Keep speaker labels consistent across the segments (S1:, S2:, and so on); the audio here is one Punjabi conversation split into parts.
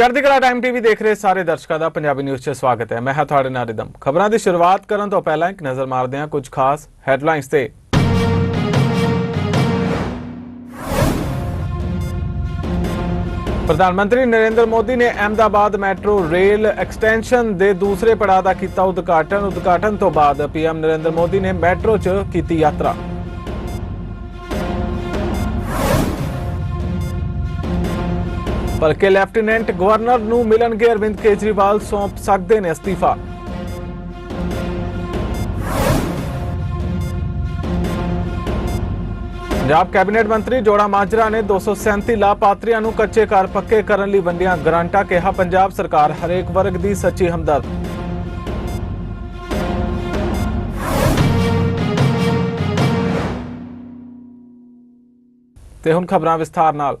S1: ਚੜ੍ਹਦੀ ਕਲਾ ਟਾਈਮ ਟੀਵੀ ਦੇਖ ਰਹੇ ਸਾਰੇ ਦਰਸ਼ਕਾਂ ਦਾ ਪੰਜਾਬੀ ਨਿਊਜ਼ 'ਚ ਸਵਾਗਤ ਹੈ। ਮੈਂ ਹਾਂ ਤੁਹਾਡੇ ਨਾਲ ਰਿਦਮ। ਖਬਰਾਂ ਦੀ ਸ਼ੁਰੂਆਤ ਕਰਨ ਤੋਂ ਪਹਿਲਾਂ ਇੱਕ ਨਜ਼ਰ ਮਾਰਦੇ ਹਾਂ ਕੁਝ ਖਾਸ ਹੈਡਲਾਈਨਸ ਤੇ। ਪ੍ਰਧਾਨ ਮੰਤਰੀ ਨਰਿੰਦਰ ਮੋਦੀ ਨੇ ਅਹਿਮਦਾਬਾਦ ਮੈਟਰੋ ਰੇਲ ਐਕਸਟੈਂਸ਼ਨ ਦੇ ਦੂਸਰੇ ਪੜਾਅ ਦਾ ਕੀਤਾ ਉਦਘਾਟਨ। ਉਦਘਾਟਨ ਤੋਂ ਬਾਅਦ ਪੀਐਮ ਨਰਿੰਦਰ ਮੋਦੀ ਨੇ ਮੈਟਰੋ 'ਚ ਕੀਤੀ ਯਾਤਰਾ। ਬਲਕਿ ਲੈਫਟੀਨੈਂਟ ਗਵਰਨਰ ਨੂੰ ਮਿਲਣਗੇ ਅਰਵਿੰਦ ਕੇਜਰੀਵਾਲ ਸੌਂਪ ਸਕਦੇ ਨੇ ਅਸਤੀਫਾ। ਪੰਜਾਬ ਕੈਬਨਿਟ ਮੰਤਰੀ ਜੋੜਾ ਮਾਜਰਾ ਨੇ 237 ਲਾਭਪਾਤਰੀਆਂ ਨੂੰ ਕੱਚੇ ਘਰ ਪੱਕੇ ਕਰਨ ਲਈ ਵੰਡੀਆਂ ਗਰਾਂਟਾਂ ਕਿਹਾ। ਪੰਜਾਬ ਸਰਕਾਰ ਹਰੇਕ ਵਰਗ ਦੀ ਸੱਚੀ ਹਮਦਰਦ। ਤੇ ਹੁਣ ਖਬਰਾਂ ਵਿਸਥਾਰ ਨਾਲ।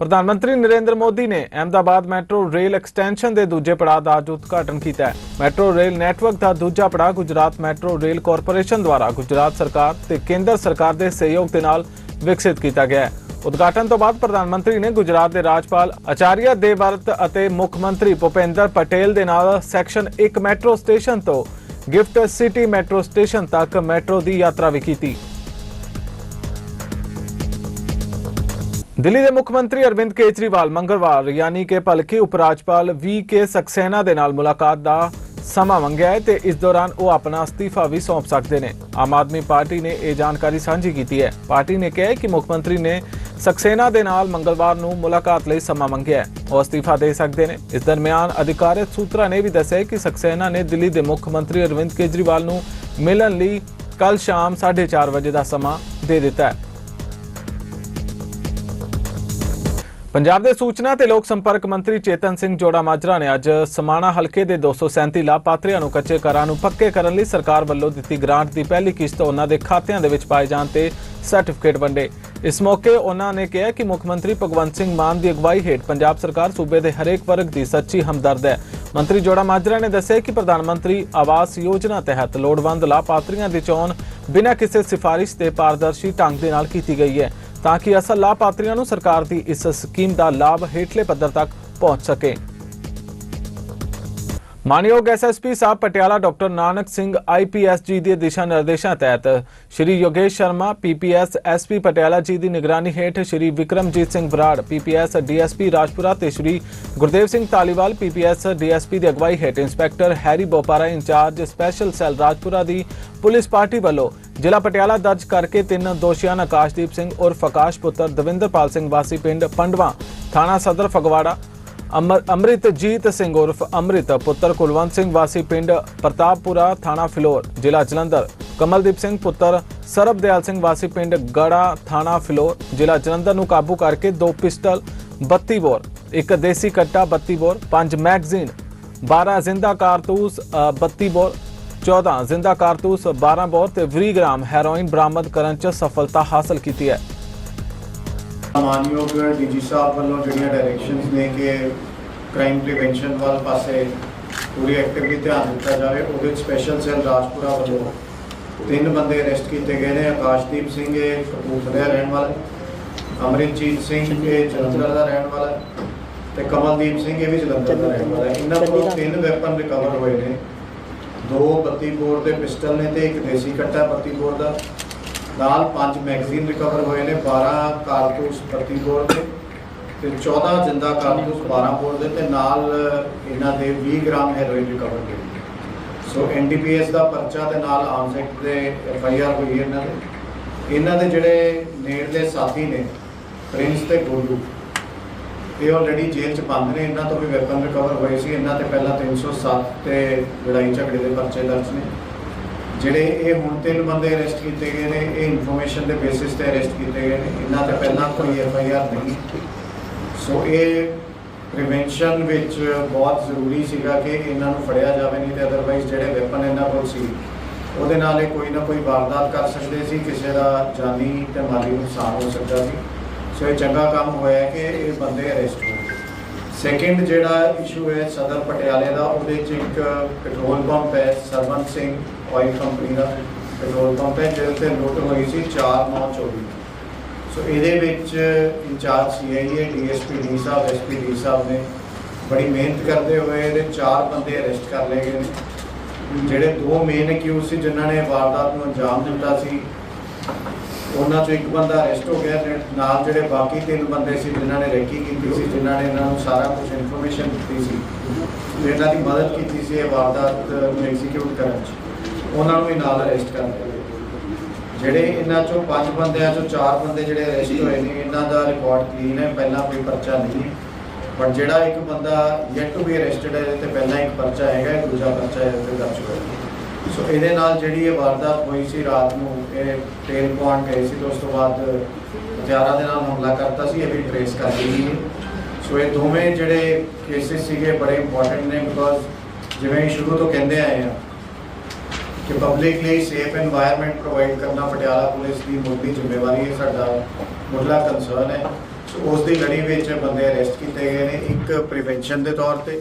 S1: ਪ੍ਰਧਾਨ ਮੰਤਰੀ ਨਰਿੰਦਰ ਮੋਦੀ ਨੇ ਅਹਿਮਦਾਬਾਦ ਮੈਟਰੋ ਰੇਲ ਐਕਸਟੈਂਸ਼ਨ ਦੇ ਦੂਜੇ ਪੜਾਅ ਦਾ ਅੱਜ ਉਦਘਾਟਨ ਕੀਤਾ ਹੈ। ਮੈਟਰੋ ਰੇਲ ਨੈਟਵਰਕ ਦਾ ਦੂਜਾ ਪੜਾਅ ਗੁਜਰਾਤ ਮੈਟਰੋ ਰੇਲ ਕਾਰਪੋਰੇਸ਼ਨ ਦੁਆਰਾ ਗੁਜਰਾਤ ਸਰਕਾਰ ਤੇ ਕੇਂਦਰ ਸਰਕਾਰ ਦੇ ਸਹਿਯੋਗ ਦੇ ਨਾਲ ਵਿਕਸਿਤ ਕੀਤਾ ਗਿਆ ਹੈ। ਉਦਘਾਟਨ ਤੋਂ ਬਾਅਦ ਪ੍ਰਧਾਨ ਮੰਤਰੀ ਨੇ ਗੁਜਰਾਤ ਦੇ ਰਾਜਪਾਲ ਆਚਾਰੀਆ ਦੇਵਵਰਤ ਅਤੇ ਮੁੱਖ ਮੰਤਰੀ ਭੁਪੇਂਦਰ ਪਟੇਲ ਦੇ ਨਾਲ ਸੈਕਸ਼ਨ 1 ਮੈਟਰੋ ਸਟੇਸ਼ਨ ਤੋਂ ਗਿਫਟ ਸਿਟੀ ਮੈਟਰੋ ਸਟੇਸ਼ਨ ਤੱਕ ਮੈਟਰੋ ਦੀ ਯਾਤਰਾ ਵੀ ਕੀਤੀ। ਦਿੱਲੀ ਦੇ ਮੁੱਖ ਮੰਤਰੀ ਅਰਵਿੰਦ ਕੇਜਰੀਵਾਲ ਮੰਗਲਵਾਰ, ਯਾਨੀ ਕਿ ਭਲਕੇ ਉਪ ਰਾਜਪਾਲ ਵੀ ਕੇ ਸਕਸੈਨਾ ਦੇ ਨਾਲ ਮੁਲਾਕਾਤ ਦਾ ਸਮਾਂ ਮੰਗਿਆ ਹੈ ਤੇ ਇਸ ਦੌਰਾਨ ਉਹ ਆਪਣਾ ਅਸਤੀਫਾ ਵੀ ਸੌਂਪ ਸਕਦੇ ਨੇ। ਆਮ ਆਦਮੀ ਪਾਰਟੀ ਨੇ ਇਹ ਜਾਣਕਾਰੀ ਸਾਂਝੀ ਕੀਤੀ ਹੈ। ਪਾਰਟੀ ਨੇ ਕਿਹਾ ਕਿ ਮੁੱਖ ਮੰਤਰੀ ਨੇ ਸਕਸੈਨਾ ਦੇ ਨਾਲ ਮੰਗਲਵਾਰ ਨੂੰ ਮੁਲਾਕਾਤ ਲਈ ਸਮਾਂ ਮੰਗਿਆ ਉਹ ਅਸਤੀਫਾ ਦੇ ਸਕਦੇ ਨੇ। ਇਸ ਦਰਮਿਆਨ ਅਧਿਕਾਰਤ ਸੂਤਰਾਂ ਨੇ ਵੀ ਦੱਸਿਆ ਕਿ ਸਕਸੈਨਾ ਨੇ ਦਿੱਲੀ ਦੇ ਮੁੱਖ ਮੰਤਰੀ ਅਰਵਿੰਦ ਕੇਜਰੀਵਾਲ ਨੂੰ ਮਿਲਣ ਲਈ ਕੱਲ ਸ਼ਾਮ 4:30 ਵਜੇ ਦਾ ਸਮਾਂ ਦੇ ਦਿੱਤਾ ਹੈ। ਪੰਜਾਬ ਦੇ ਸੂਚਨਾ ਤੇ ਲੋਕ ਸੰਪਰਕ ਮੰਤਰੀ ਚੇਤਨ ਸਿੰਘ ਜੋੜਾ ਮਾਜਰਾ ਨੇ ਅੱਜ ਸਮਾਣਾ ਹਲਕੇ ਦੇ 237 ਲਾਭਪਾਤਰੀਆਂ ਨੂੰ ਕੱਚੇ ਘਰਾਂ ਨੂੰ ਪੱਕੇ ਕਰਨ ਲਈ ਸਰਕਾਰ ਵੱਲੋਂ ਦਿੱਤੀ ਗ੍ਰਾਂਟ ਦੀ ਪਹਿਲੀ ਕਿਸ਼ਤ ਉਹਨਾਂ ਦੇ ਖਾਤਿਆਂ ਦੇ ਵਿੱਚ ਪਾਏ ਜਾਣ ਤੇ ਸਰਟੀਫਿਕੇਟ ਵੰਡੇ। ਇਸ ਮੌਕੇ ਉਹਨਾਂ ਨੇ ਕਿਹਾ ਕਿ ਮੁੱਖ ਮੰਤਰੀ ਭਗਵੰਤ ਸਿੰਘ ਮਾਨ ਦੀ ਅਗਵਾਈ ਹੇਠ ਪੰਜਾਬ ਸਰਕਾਰ ਸੂਬੇ ਦੇ ਹਰੇਕ ਵਰਗ ਦੀ ਸੱਚੀ ਹਮਦਰਦ ਹੈ। ਮੰਤਰੀ ਜੋੜਾ ਮਾਜਰਾ ਨੇ ਦੱਸਿਆ ਕਿ ਪ੍ਰਧਾਨ ਮੰਤਰੀ ਆਵਾਸ ਯੋਜਨਾ ਤਹਿਤ ਲੋੜਵੰਦ ਲਾਭਪਾਤਰੀਆਂ ਦੀ ਚੋਣ ਬਿਨਾਂ ਕਿਸੇ ਸਿਫਾਰਿਸ਼ ਦੇ ਪਾਰਦਰਸ਼ੀ ਢੰਗ ਦੇ ਨਾਲ ਕੀਤੀ ਗਈ ਹੈ। ਤਾਂ ਕਿ ਅਸਲ ਲਾਭਪਾਤਰੀਆਂ ਨੂੰ ਸਰਕਾਰ ਦੀ ਇਸ ਸਕੀਮ ਦਾ ਲਾਭ ਹੇਠਲੇ ਪੱਧਰ ਤੱਕ ਪਹੁੰਚ ਸਕੇ। ਮਾਨਯੋਗ ਐਸਐਸਪੀ ਸਾਹਿਬ ਪਟਿਆਲਾ ਡਾਕਟਰ ਨਾਨਕ ਸਿੰਘ ਆਈਪੀਐਸਜੀ ਦੇ ਦਿਸ਼ਾ ਨਿਰਦੇਸ਼ਾਂ ਤਹਿਤ ਸ਼੍ਰੀ ਯੋਗੇਸ਼ ਸ਼ਰਮਾ ਪੀਪੀਐਸ ਐਸਪੀ ਪਟਿਆਲਾ ਜੀ ਦੀ ਨਿਗਰਾਨੀ ਹੇਠ ਸ਼੍ਰੀ ਵਿਕਰਮਜੀਤ ਸਿੰਘ ਬਰਾੜ ਪੀਪੀਐਸ ਡੀਐਸਪੀ ਰਾਜਪੁਰਾ ਤੇ ਸ਼੍ਰੀ ਗੁਰਦੇਵ ਸਿੰਘ ਤਾਲੀਵਾਲ ਪੀਪੀਐਸ ਡੀਐਸਪੀ ਦੀ ਅਗਵਾਈ ਹੇਠ inspector Harry Bopara incharge special cell Rajpura ਦੀ ਪੁਲਿਸ ਪਾਰਟੀ ਵੱਲੋਂ ਜ਼ਿਲ੍ਹਾ ਪਟਿਆਲਾ ਦਰਜ ਕਰਕੇ ਤਿੰਨ ਦੋਸ਼ੀਆਂ ਨੂੰ ਆਕਾਸ਼ਦੀਪ ਸਿੰਘ ਉਰਫ ਆਕਾਸ਼ ਪੁੱਤਰ ਦਵਿੰਦਰਪਾਲ ਸਿੰਘ ਵਾਸੀ ਪਿੰਡ ਪੰਡਵਾ, ਥਾਣਾ ਸਦਰ ਫਗਵਾੜਾ ਅੰਮ੍ਰਿਤਜੀਤ ਸਿੰਘ ਉਰਫ ਅੰਮ੍ਰਿਤ ਪੁੱਤਰ ਕੁਲਵੰਤ ਸਿੰਘ ਵਾਸੀ ਪਿੰਡ ਪ੍ਰਤਾਪਪੁਰਾ ਥਾਣਾ ਫਿਲੌਰ ਜ਼ਿਲ੍ਹਾ ਜਲੰਧਰ। ਕਮਲਦੀਪ ਸਿੰਘ ਪੁੱਤਰ ਸਰਬਦਿਆਲ ਸਿੰਘ ਵਾਸੀ ਪਿੰਡ ਗੜਾ ਥਾਣਾ ਫਿਲੌਰ ਜ਼ਿਲ੍ਹਾ ਜਲੰਧਰ ਨੂੰ ਕਾਬੂ ਕਰਕੇ ਦੋ ਪਿਸਟਲ 32 ਬੋਰ ਇੱਕ ਦੇਸੀ ਕੱਟਾ 32 ਬੋਰ ਪੰਜ ਮੈਗਜ਼ੀਨ 12 ਜ਼ਿੰਦਾ ਕਾਰਤੂਸ ਅ, 32 ਬੋਰ 14 ਜ਼ਿੰਦਾ ਕਾਰਤੂਸ 12 ਬੋਰ ਤੇ 20 ਗ੍ਰਾਮ ਹੈਰੋਇਨ ਬਰਾਮਦ ਕਰਨ 'ਚ ਸਫਲਤਾ ਹਾਸਲ ਕੀਤੀ ਹੈ।
S2: ਮਾਨਯੋਗ ਡੀਜੀ ਸਾਹਿਬ ਵੱਲੋਂ ਜਿਹੜੀਆਂ ਡਾਇਰੈਕਸ਼ਨਸ ਨੇ ਕਿ ਕ੍ਰਾਈਮ ਪ੍ਰੀਵੈਂਸ਼ਨ ਵੱਲ ਪਾਸੇ ਪੂਰੀ ਐਕਟਿਵਲੀ ਧਿਆਨ ਦਿੱਤਾ ਜਾਵੇ, ਉਹਦੇ ਵਿੱਚ ਸਪੈਸ਼ਲ ਸੈੱਲ ਰਾਜਪੁਰਾ ਵੱਲੋਂ ਤਿੰਨ ਬੰਦੇ ਅਰੈਸਟ ਕੀਤੇ ਗਏ ਨੇ, ਆਕਾਸ਼ਦੀਪ ਸਿੰਘ ਇਹ ਕਪੂਰਥਲੇ ਦਾ ਰਹਿਣ ਵਾਲਾ ਅਮਰਿਤਜੀਤ ਸਿੰਘ ਇਹ ਜਲੰਧਰ ਦਾ ਰਹਿਣ ਵਾਲਾ ਹੈ ਤੇ ਕਮਲਦੀਪ ਸਿੰਘ ਇਹ ਵੀ ਜਲੰਧਰ ਦਾ ਰਹਿਣ ਵਾਲਾ ਇਹਨਾਂ ਕੋਲੋਂ ਤਿੰਨ ਵੈਪਨ ਰਿਕਵਰ ਹੋਏ ਨੇ, ਦੋ 32 ਬੋਰ ਦੇ ਪਿਸਟਲ ਨੇ ਤੇ ਇੱਕ ਦੇਸੀ ਕੱਟਾ 32 ਬੋਰ ਦਾ। ਨਾਲ ਪੰਜ ਮੈਗਜ਼ੀਨ ਰਿਕਵਰ ਹੋਏ ਨੇ 12 ਕਾਰਤੂਸ 32 ਬੋਰ ਦੇ ਤੇ 14 ਜਿੰਦਾ ਕਾਰਤੂਸ 12 ਬੋਰ ਦੇ ਤੇ ਨਾਲ ਇਹਨਾਂ ਦੇ 20 ਗ੍ਰਾਮ ਹੈਰੋਇਨ ਰਿਕਵਰ ਹੋਈ ਸੋ ਐਨਡੀਪੀਐਸ ਦਾ ਪਰਚਾ ਤੇ ਨਾਲ ਆਰਮਸ ਐਕਟ ਦੇ ਐਫਆਈਆਰ ਹੋਈ ਹੈ ਇਹਨਾਂ ਦੇ। ਇਹਨਾਂ ਦੇ ਜਿਹੜੇ ਨੇੜਲੇ ਸਾਥੀ ਨੇ ਪ੍ਰਿੰਸ ਤੇ ਗੋਲੂ ਇਹ ਆਲਰੇਡੀ ਜੇਲ੍ਹ ਚ ਬੰਦ ਨੇ, ਇਹਨਾਂ ਤੋਂ ਵੀ ਵੈਪਨ ਰਿਕਵਰ ਹੋਏ ਸੀ। ਇਹਨਾਂ ਤੇ ਪਹਿਲਾਂ 307 ਤੇ ਲੜਾਈ ਝਗੜੇ ਦੇ ਪਰਚੇ ਦਰਜ ਨੇ। ਜਿਹੜੇ ਇਹ ਹੁਣ ਤਿੰਨ ਬੰਦੇ ਅਰੈਸਟ ਕੀਤੇ ਗਏ ਨੇ, ਇਹ ਇਨਫੋਰਮੇਸ਼ਨ ਦੇ ਬੇਸਿਸ ਤੇ ਅਰੈਸਟ ਕੀਤੇ ਗਏ ਨੇ। ਇਹਨਾਂ ਤੇ ਪਹਿਲਾਂ ਕੋਈ ਐਫ ਆਈ ਆਰ ਨਹੀਂ। ਸੋ ਇਹ ਪ੍ਰੀਵੈਂਸ਼ਨ ਵਿੱਚ ਬਹੁਤ ਜ਼ਰੂਰੀ ਸੀਗਾ ਕਿ ਇਹਨਾਂ ਨੂੰ ਫੜਿਆ ਜਾਵੇ, ਨਹੀਂ ਤੇ ਅਦਰਵਾਈਜ਼ ਜਿਹੜੇ ਵੈਪਨ ਇਹਨਾਂ ਕੋਲ ਸੀ, ਉਹਦੇ ਨਾਲ ਇਹ ਕੋਈ ਨਾ ਕੋਈ ਵਾਰਦਾਤ ਕਰ ਸਕਦੇ ਸੀ, ਕਿਸੇ ਦਾ ਜਾਨੀ ਤੇ ਮਾਲੀ ਨੁਕਸਾਨ ਹੋ ਸਕਦਾ ਸੀ। ਸੋ ਇਹ ਚੰਗਾ ਕੰਮ ਹੋਇਆ ਕਿ ਇਹ ਬੰਦੇ ਅਰੈਸਟ ਹੋ ਸੈਕਿੰਡ ਜਿਹੜਾ ਇਸ਼ੂ ਹੈ ਸਦਰ ਪਟਿਆਲੇ ਦਾ, ਉਹਦੇ 'ਚ ਇੱਕ ਪੈਟਰੋਲ ਪੰਪ ਹੈ ਸਰਵੰਤ ਸਿੰਘ ਆਇਲ ਕੰਪਨੀ ਦਾ ਪੈਟਰੋਲ ਪੰਪ ਹੈ, ਜਿਹਦੇ ਤੇ ਲੁੱਟ ਹੋਈ ਸੀ 4924 ਸੋ ਇਹਦੇ ਵਿੱਚ in charge CIA DSP D Sahib SP D ਸਾਹਿਬ ਨੇ ਬੜੀ ਮਿਹਨਤ ਕਰਦੇ ਹੋਏ ਇਹਦੇ ਚਾਰ ਬੰਦੇ ਅਰੈਸਟ ਕਰ ਲਏ ਗਏ ਨੇ। ਜਿਹੜੇ ਦੋ ਮੇਨ ਅਕਿਊਜ਼ ਸੀ, ਜਿਨ੍ਹਾਂ ਨੇ ਵਾਰਦਾਤ ਨੂੰ ਅੰਜਾਮ ਦਿੱਤਾ ਸੀ ਉਹਨਾਂ ਚੋਂ ਇੱਕ ਬੰਦਾ ਅਰੈਸਟ ਹੋ ਗਿਆ ਤੇ ਨਾਲ ਜਿਹੜੇ ਬਾਕੀ ਤਿੰਨ ਬੰਦੇ ਸੀ ਜਿਨ੍ਹਾਂ ਨੇ ਰੈਕੀ ਕੀਤੀ ਸੀ, ਜਿਨ੍ਹਾਂ ਨੇ ਇਹਨਾਂ ਨੂੰ ਸਾਰਾ ਕੁਝ ਇਨਫੋਰਮੇਸ਼ਨ ਦਿੱਤੀ ਸੀ ਇਹਨਾਂ ਦੀ ਮਦਦ ਕੀਤੀ ਸੀ ਇਹ ਵਾਰਦਾਤ ਨੂੰ ਐਗਜ਼ੀਕਿਊਟ ਕਰਨ 'ਚ। ਉਹਨਾਂ ਨੂੰ ਵੀ ਨਾਲ ਅਰੈਸਟ ਕਰ ਲਿਆ ਜਿਹੜੇ ਇਹਨਾਂ ਚੋਂ ਪੰਜ ਬੰਦਿਆਂ ਚੋਂ ਚਾਰ ਬੰਦੇ ਜਿਹੜੇ ਅਰੈਸਟ ਹੋਏ ਨੇ, ਇਹਨਾਂ ਦਾ ਰਿਕਾਰਡ ਕਲੀਨ ਹੈ, ਪਹਿਲਾਂ ਕੋਈ ਪਰਚਾ ਨਹੀਂ ਹੈ। ਪਰ ਜਿਹੜਾ ਇੱਕ ਬੰਦਾ ਯੈਟ ਟੂ ਬੀ ਅਰੈਸਟਡ ਹੈ, ਇਹਦੇ ਤੇ ਪਹਿਲਾਂ ਇੱਕ ਪਰਚਾ ਹੈਗਾ ਦੂਜਾ ਪਰਚਾ ਹੈ ਤੇ ਦਰਜ ਹੋਇਆ। ਸੋ ਇਹਦੇ ਨਾਲ ਜਿਹੜੀ ਇਹ ਵਾਰਦਾਤ ਹੋਈ ਸੀ ਰਾਤ ਨੂੰ, ਇਹ ਟ੍ਰੇਨ ਪਾਉਣ ਗਏ ਸੀ ਤੇ ਉਸ ਤੋਂ ਬਾਅਦ ਹਜ਼ਾਰਾਂ ਦੇ ਨਾਲ ਹਮਲਾ ਕਰਤਾ ਸੀ, ਇਹ ਵੀ ਟ੍ਰੇਸ ਕਰ ਲਈ ਸੋ ਇਹ ਦੋਵੇਂ ਜਿਹੜੇ ਕੇਸਿਸ ਸੀਗੇ ਬੜੇ ਇੰਪੋਰਟੈਂਟ ਨੇ ਬਿਕੋਜ਼ ਜਿਵੇਂ ਸ਼ੁਰੂ ਤੋਂ ਕਹਿੰਦੇ ਆਏ ਆ ਕਿ ਪਬਲਿਕ ਲਈ ਸੇਫ এনवायरमेंट ਪ੍ਰੋਵਾਈਡ ਕਰਨਾ ਪਟਿਆਲਾ ਪੁਲਿਸ ਦੀ ਮੁੱਢਲੀ ਜ਼ਿੰਮੇਵਾਰੀ ਹੈ, ਸਾਡਾ ਮੁੱਢਲਾ ਕੰਸਰਨ ਹੈ। ਸੋ ਉਸ ਦੀ ਲੜੀ ਵਿੱਚ ਬੰਦੇ ਅਰੈਸਟ ਕੀਤੇ ਗਏ ਨੇ, ਇੱਕ ਪ੍ਰੀਵੈਂਸ਼ਨ ਦੇ ਤੌਰ ਤੇ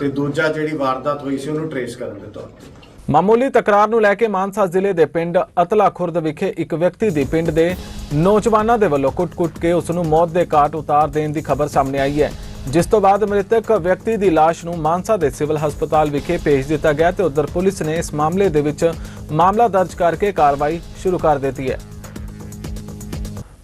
S2: ਤੇ ਦੂਜਾ ਜਿਹੜੀ ਵਾਰਦਾਤ ਹੋਈ ਸੀ ਉਹਨੂੰ ਟ੍ਰੇਸ ਕਰਨ ਦੇ ਤੌਰ ਤੇ।
S1: ਮਾਮੂਲੀ ਤਕਰਾਰ ਨੂੰ ਲੈ ਕੇ ਮਾਨਸਾ ਜ਼ਿਲ੍ਹੇ ਦੇ ਪਿੰਡ ਅਤਲਾ ਖੁਰਦ ਵਿਖੇ ਇੱਕ ਵਿਅਕਤੀ ਦੀ ਪਿੰਡ ਦੇ ਨੌਜਵਾਨਾਂ ਦੇ ਵੱਲੋਂ ਕੁੱਟ-ਕੁੱਟ ਕੇ ਉਸ ਨੂੰ ਮੌਤ ਦੇ ਘਾਟ ਉਤਾਰ ਦੇਣ ਦੀ ਖਬਰ ਸਾਹਮਣੇ ਆਈ ਹੈ। ਜਿਸ ਤੋਂ ਬਾਅਦ ਮ੍ਰਿਤਕ ਵਿਅਕਤੀ ਦੀ ਲਾਸ਼ ਨੂੰ ਮਾਨਸਾ ਦੇ ਸਿਵਲ ਹਸਪਤਾਲ ਵਿਖੇ ਭੇਜ ਦਿੱਤਾ ਗਿਆ ਤੇ ਉਧਰ ਪੁਲਿਸ ਨੇ ਇਸ ਮਾਮਲੇ ਦੇ ਵਿੱਚ ਮਾਮਲਾ ਦਰਜ ਕਰਕੇ ਕਾਰਵਾਈ ਸ਼ੁਰੂ ਕਰ ਦਿੱਤੀ ਹੈ।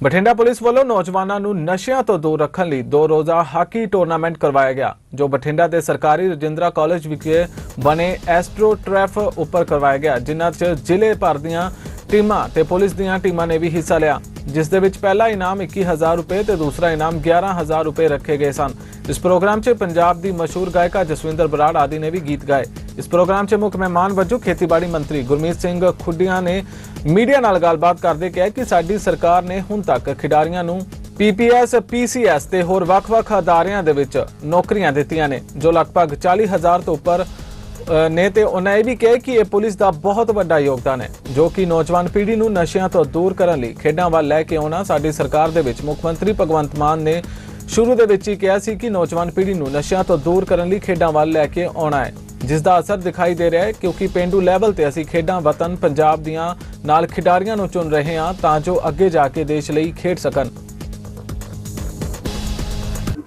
S1: ਬਠਿੰਡਾ ਪੁਲਿਸ ਵੱਲੋਂ ਨੌਜਵਾਨਾਂ ਨੂੰ ਨਸ਼ਿਆਂ ਤੋਂ ਦੂਰ ਰੱਖਣ ਲਈ ਦੋ ਰੋਜ਼ਾ ਹਾਕੀ ਟੂਰਨਾਮੈਂਟ ਕਰਵਾਇਆ ਗਿਆ, ਜੋ ਬਠਿੰਡਾ ਦੇ ਸਰਕਾਰੀ ਰਜਿੰਦਰਾ ਕਾਲਜ ਵਿਖੇ ਬਣੇ ਐਸਟ੍ਰੋ ਟ੍ਰੈਫ ਉੱਪਰ ਕਰਵਾਇਆ ਗਿਆ, ਜਿਨ੍ਹਾਂ 'ਚ ਜ਼ਿਲ੍ਹੇ ਭਰ ਦੀਆਂ ਟੀਮਾਂ ਤੇ ਪੁਲਿਸ ਦੀਆਂ ਟੀਮਾਂ ਨੇ ਵੀ ਹਿੱਸਾ ਲਿਆ। ਜਿਸ ਦੇ ਵਿੱਚ ਪਹਿਲਾ ਇਨਾਮ 21000 ਰੁਪਏ ਤੇ ਦੂਸਰਾ ਇਨਾਮ 11000 ਰੁਪਏ ਰੱਖੇ ਗਏ ਸਨ। ਇਸ ਪ੍ਰੋਗਰਾਮ 'ਚ ਪੰਜਾਬ ਦੀ ਮਸ਼ਹੂਰ ਗਾਇਕਾ ਜਸਵਿੰਦਰ ਬਰਾੜ ਆਦਿ ਨੇ ਵੀ ਗੀਤ ਗਾਏ। ਇਸ ਪ੍ਰੋਗਰਾਮ 'ਚ ਮੁੱਖ ਮਹਿਮਾਨ ਵਜੋਂ ਖੇਤੀਬਾੜੀ ਮੰਤਰੀ ਗੁਰਮੀਤ ਸਿੰਘ ਖੁੱਡੀਆਂ ਨੇ ਮੀਡੀਆ ਨਾਲ ਗੱਲਬਾਤ ਕਰਦੇ ਕਿਹਾ ਕਿ ਸਾਡੀ ਸਰਕਾਰ ਨੇ ਹੁਣ ਤੱਕ ਖਿਡਾਰੀਆਂ ਨੂੰ ਪੀਪੀਐਸ ਪੀਸੀਐਸ ਤੇ ਹੋਰ ਵੱਖ-ਵੱਖ ਅਦਾਰਿਆਂ ਦੇ ਵਿੱਚ ਨੌਕਰੀਆਂ ਦਿੱਤੀਆਂ ਨੇ, ਜੋ ਲਗਭਗ 40000 ਤੋਂ ਉੱਪਰ ਨੇ ਤੇ ਉਹਨਾਂ ਇਹ ਵੀ ਕਿਹਾ ਕਿ ਇਹ ਪੁਲਿਸ ਦਾ ਬਹੁਤ ਵੱਡਾ ਯੋਗਦਾਨ ਹੈ, ਜੋ ਕਿ ਨੌਜਵਾਨ ਪੀੜ੍ਹੀ ਨੂੰ ਨਸ਼ਿਆਂ ਤੋਂ ਦੂਰ ਕਰਨ ਲਈ ਖੇਡਾਂ ਵੱਲ ਲੈ ਕੇ ਆਉਣਾ ਸਾਡੀ ਸਰਕਾਰ ਦੇ ਵਿੱਚ ਮੁੱਖ ਮੰਤਰੀ ਭਗਵੰਤ ਮਾਨ ਨੇ ਸ਼ੁਰੂ ਦੇ ਵਿੱਚ ਹੀ ਕਿਹਾ ਸੀ ਕਿ ਨੌਜਵਾਨ ਪੀੜ੍ਹੀ ਨੂੰ ਨਸ਼ਿਆਂ ਤੋਂ ਦੂਰ ਕਰਨ ਲਈ ਖੇਡਾਂ ਵੱਲ ਲੈ ਕੇ ਆਉਣਾ ਹੈ, ਜਿਸ ਦਾ ਅਸਰ ਦਿਖਾਈ ਦੇ ਰਿਹਾ ਹੈ ਕਿਉਂਕਿ ਪਿੰਡੂ ਲੈਵਲ ਤੇ ਅਸੀਂ ਖੇਡਾਂ ਵਤਨ ਪੰਜਾਬ ਦੀਆਂ ਨਾਲ ਖਿਡਾਰੀਆਂ ਨੂੰ ਚੁਣ ਰਹੇ ਹਾਂ ਤਾਂ ਜੋ ਅੱਗੇ ਜਾ ਕੇ ਦੇਸ਼ ਲਈ ਖੇਡ ਸਕਣ।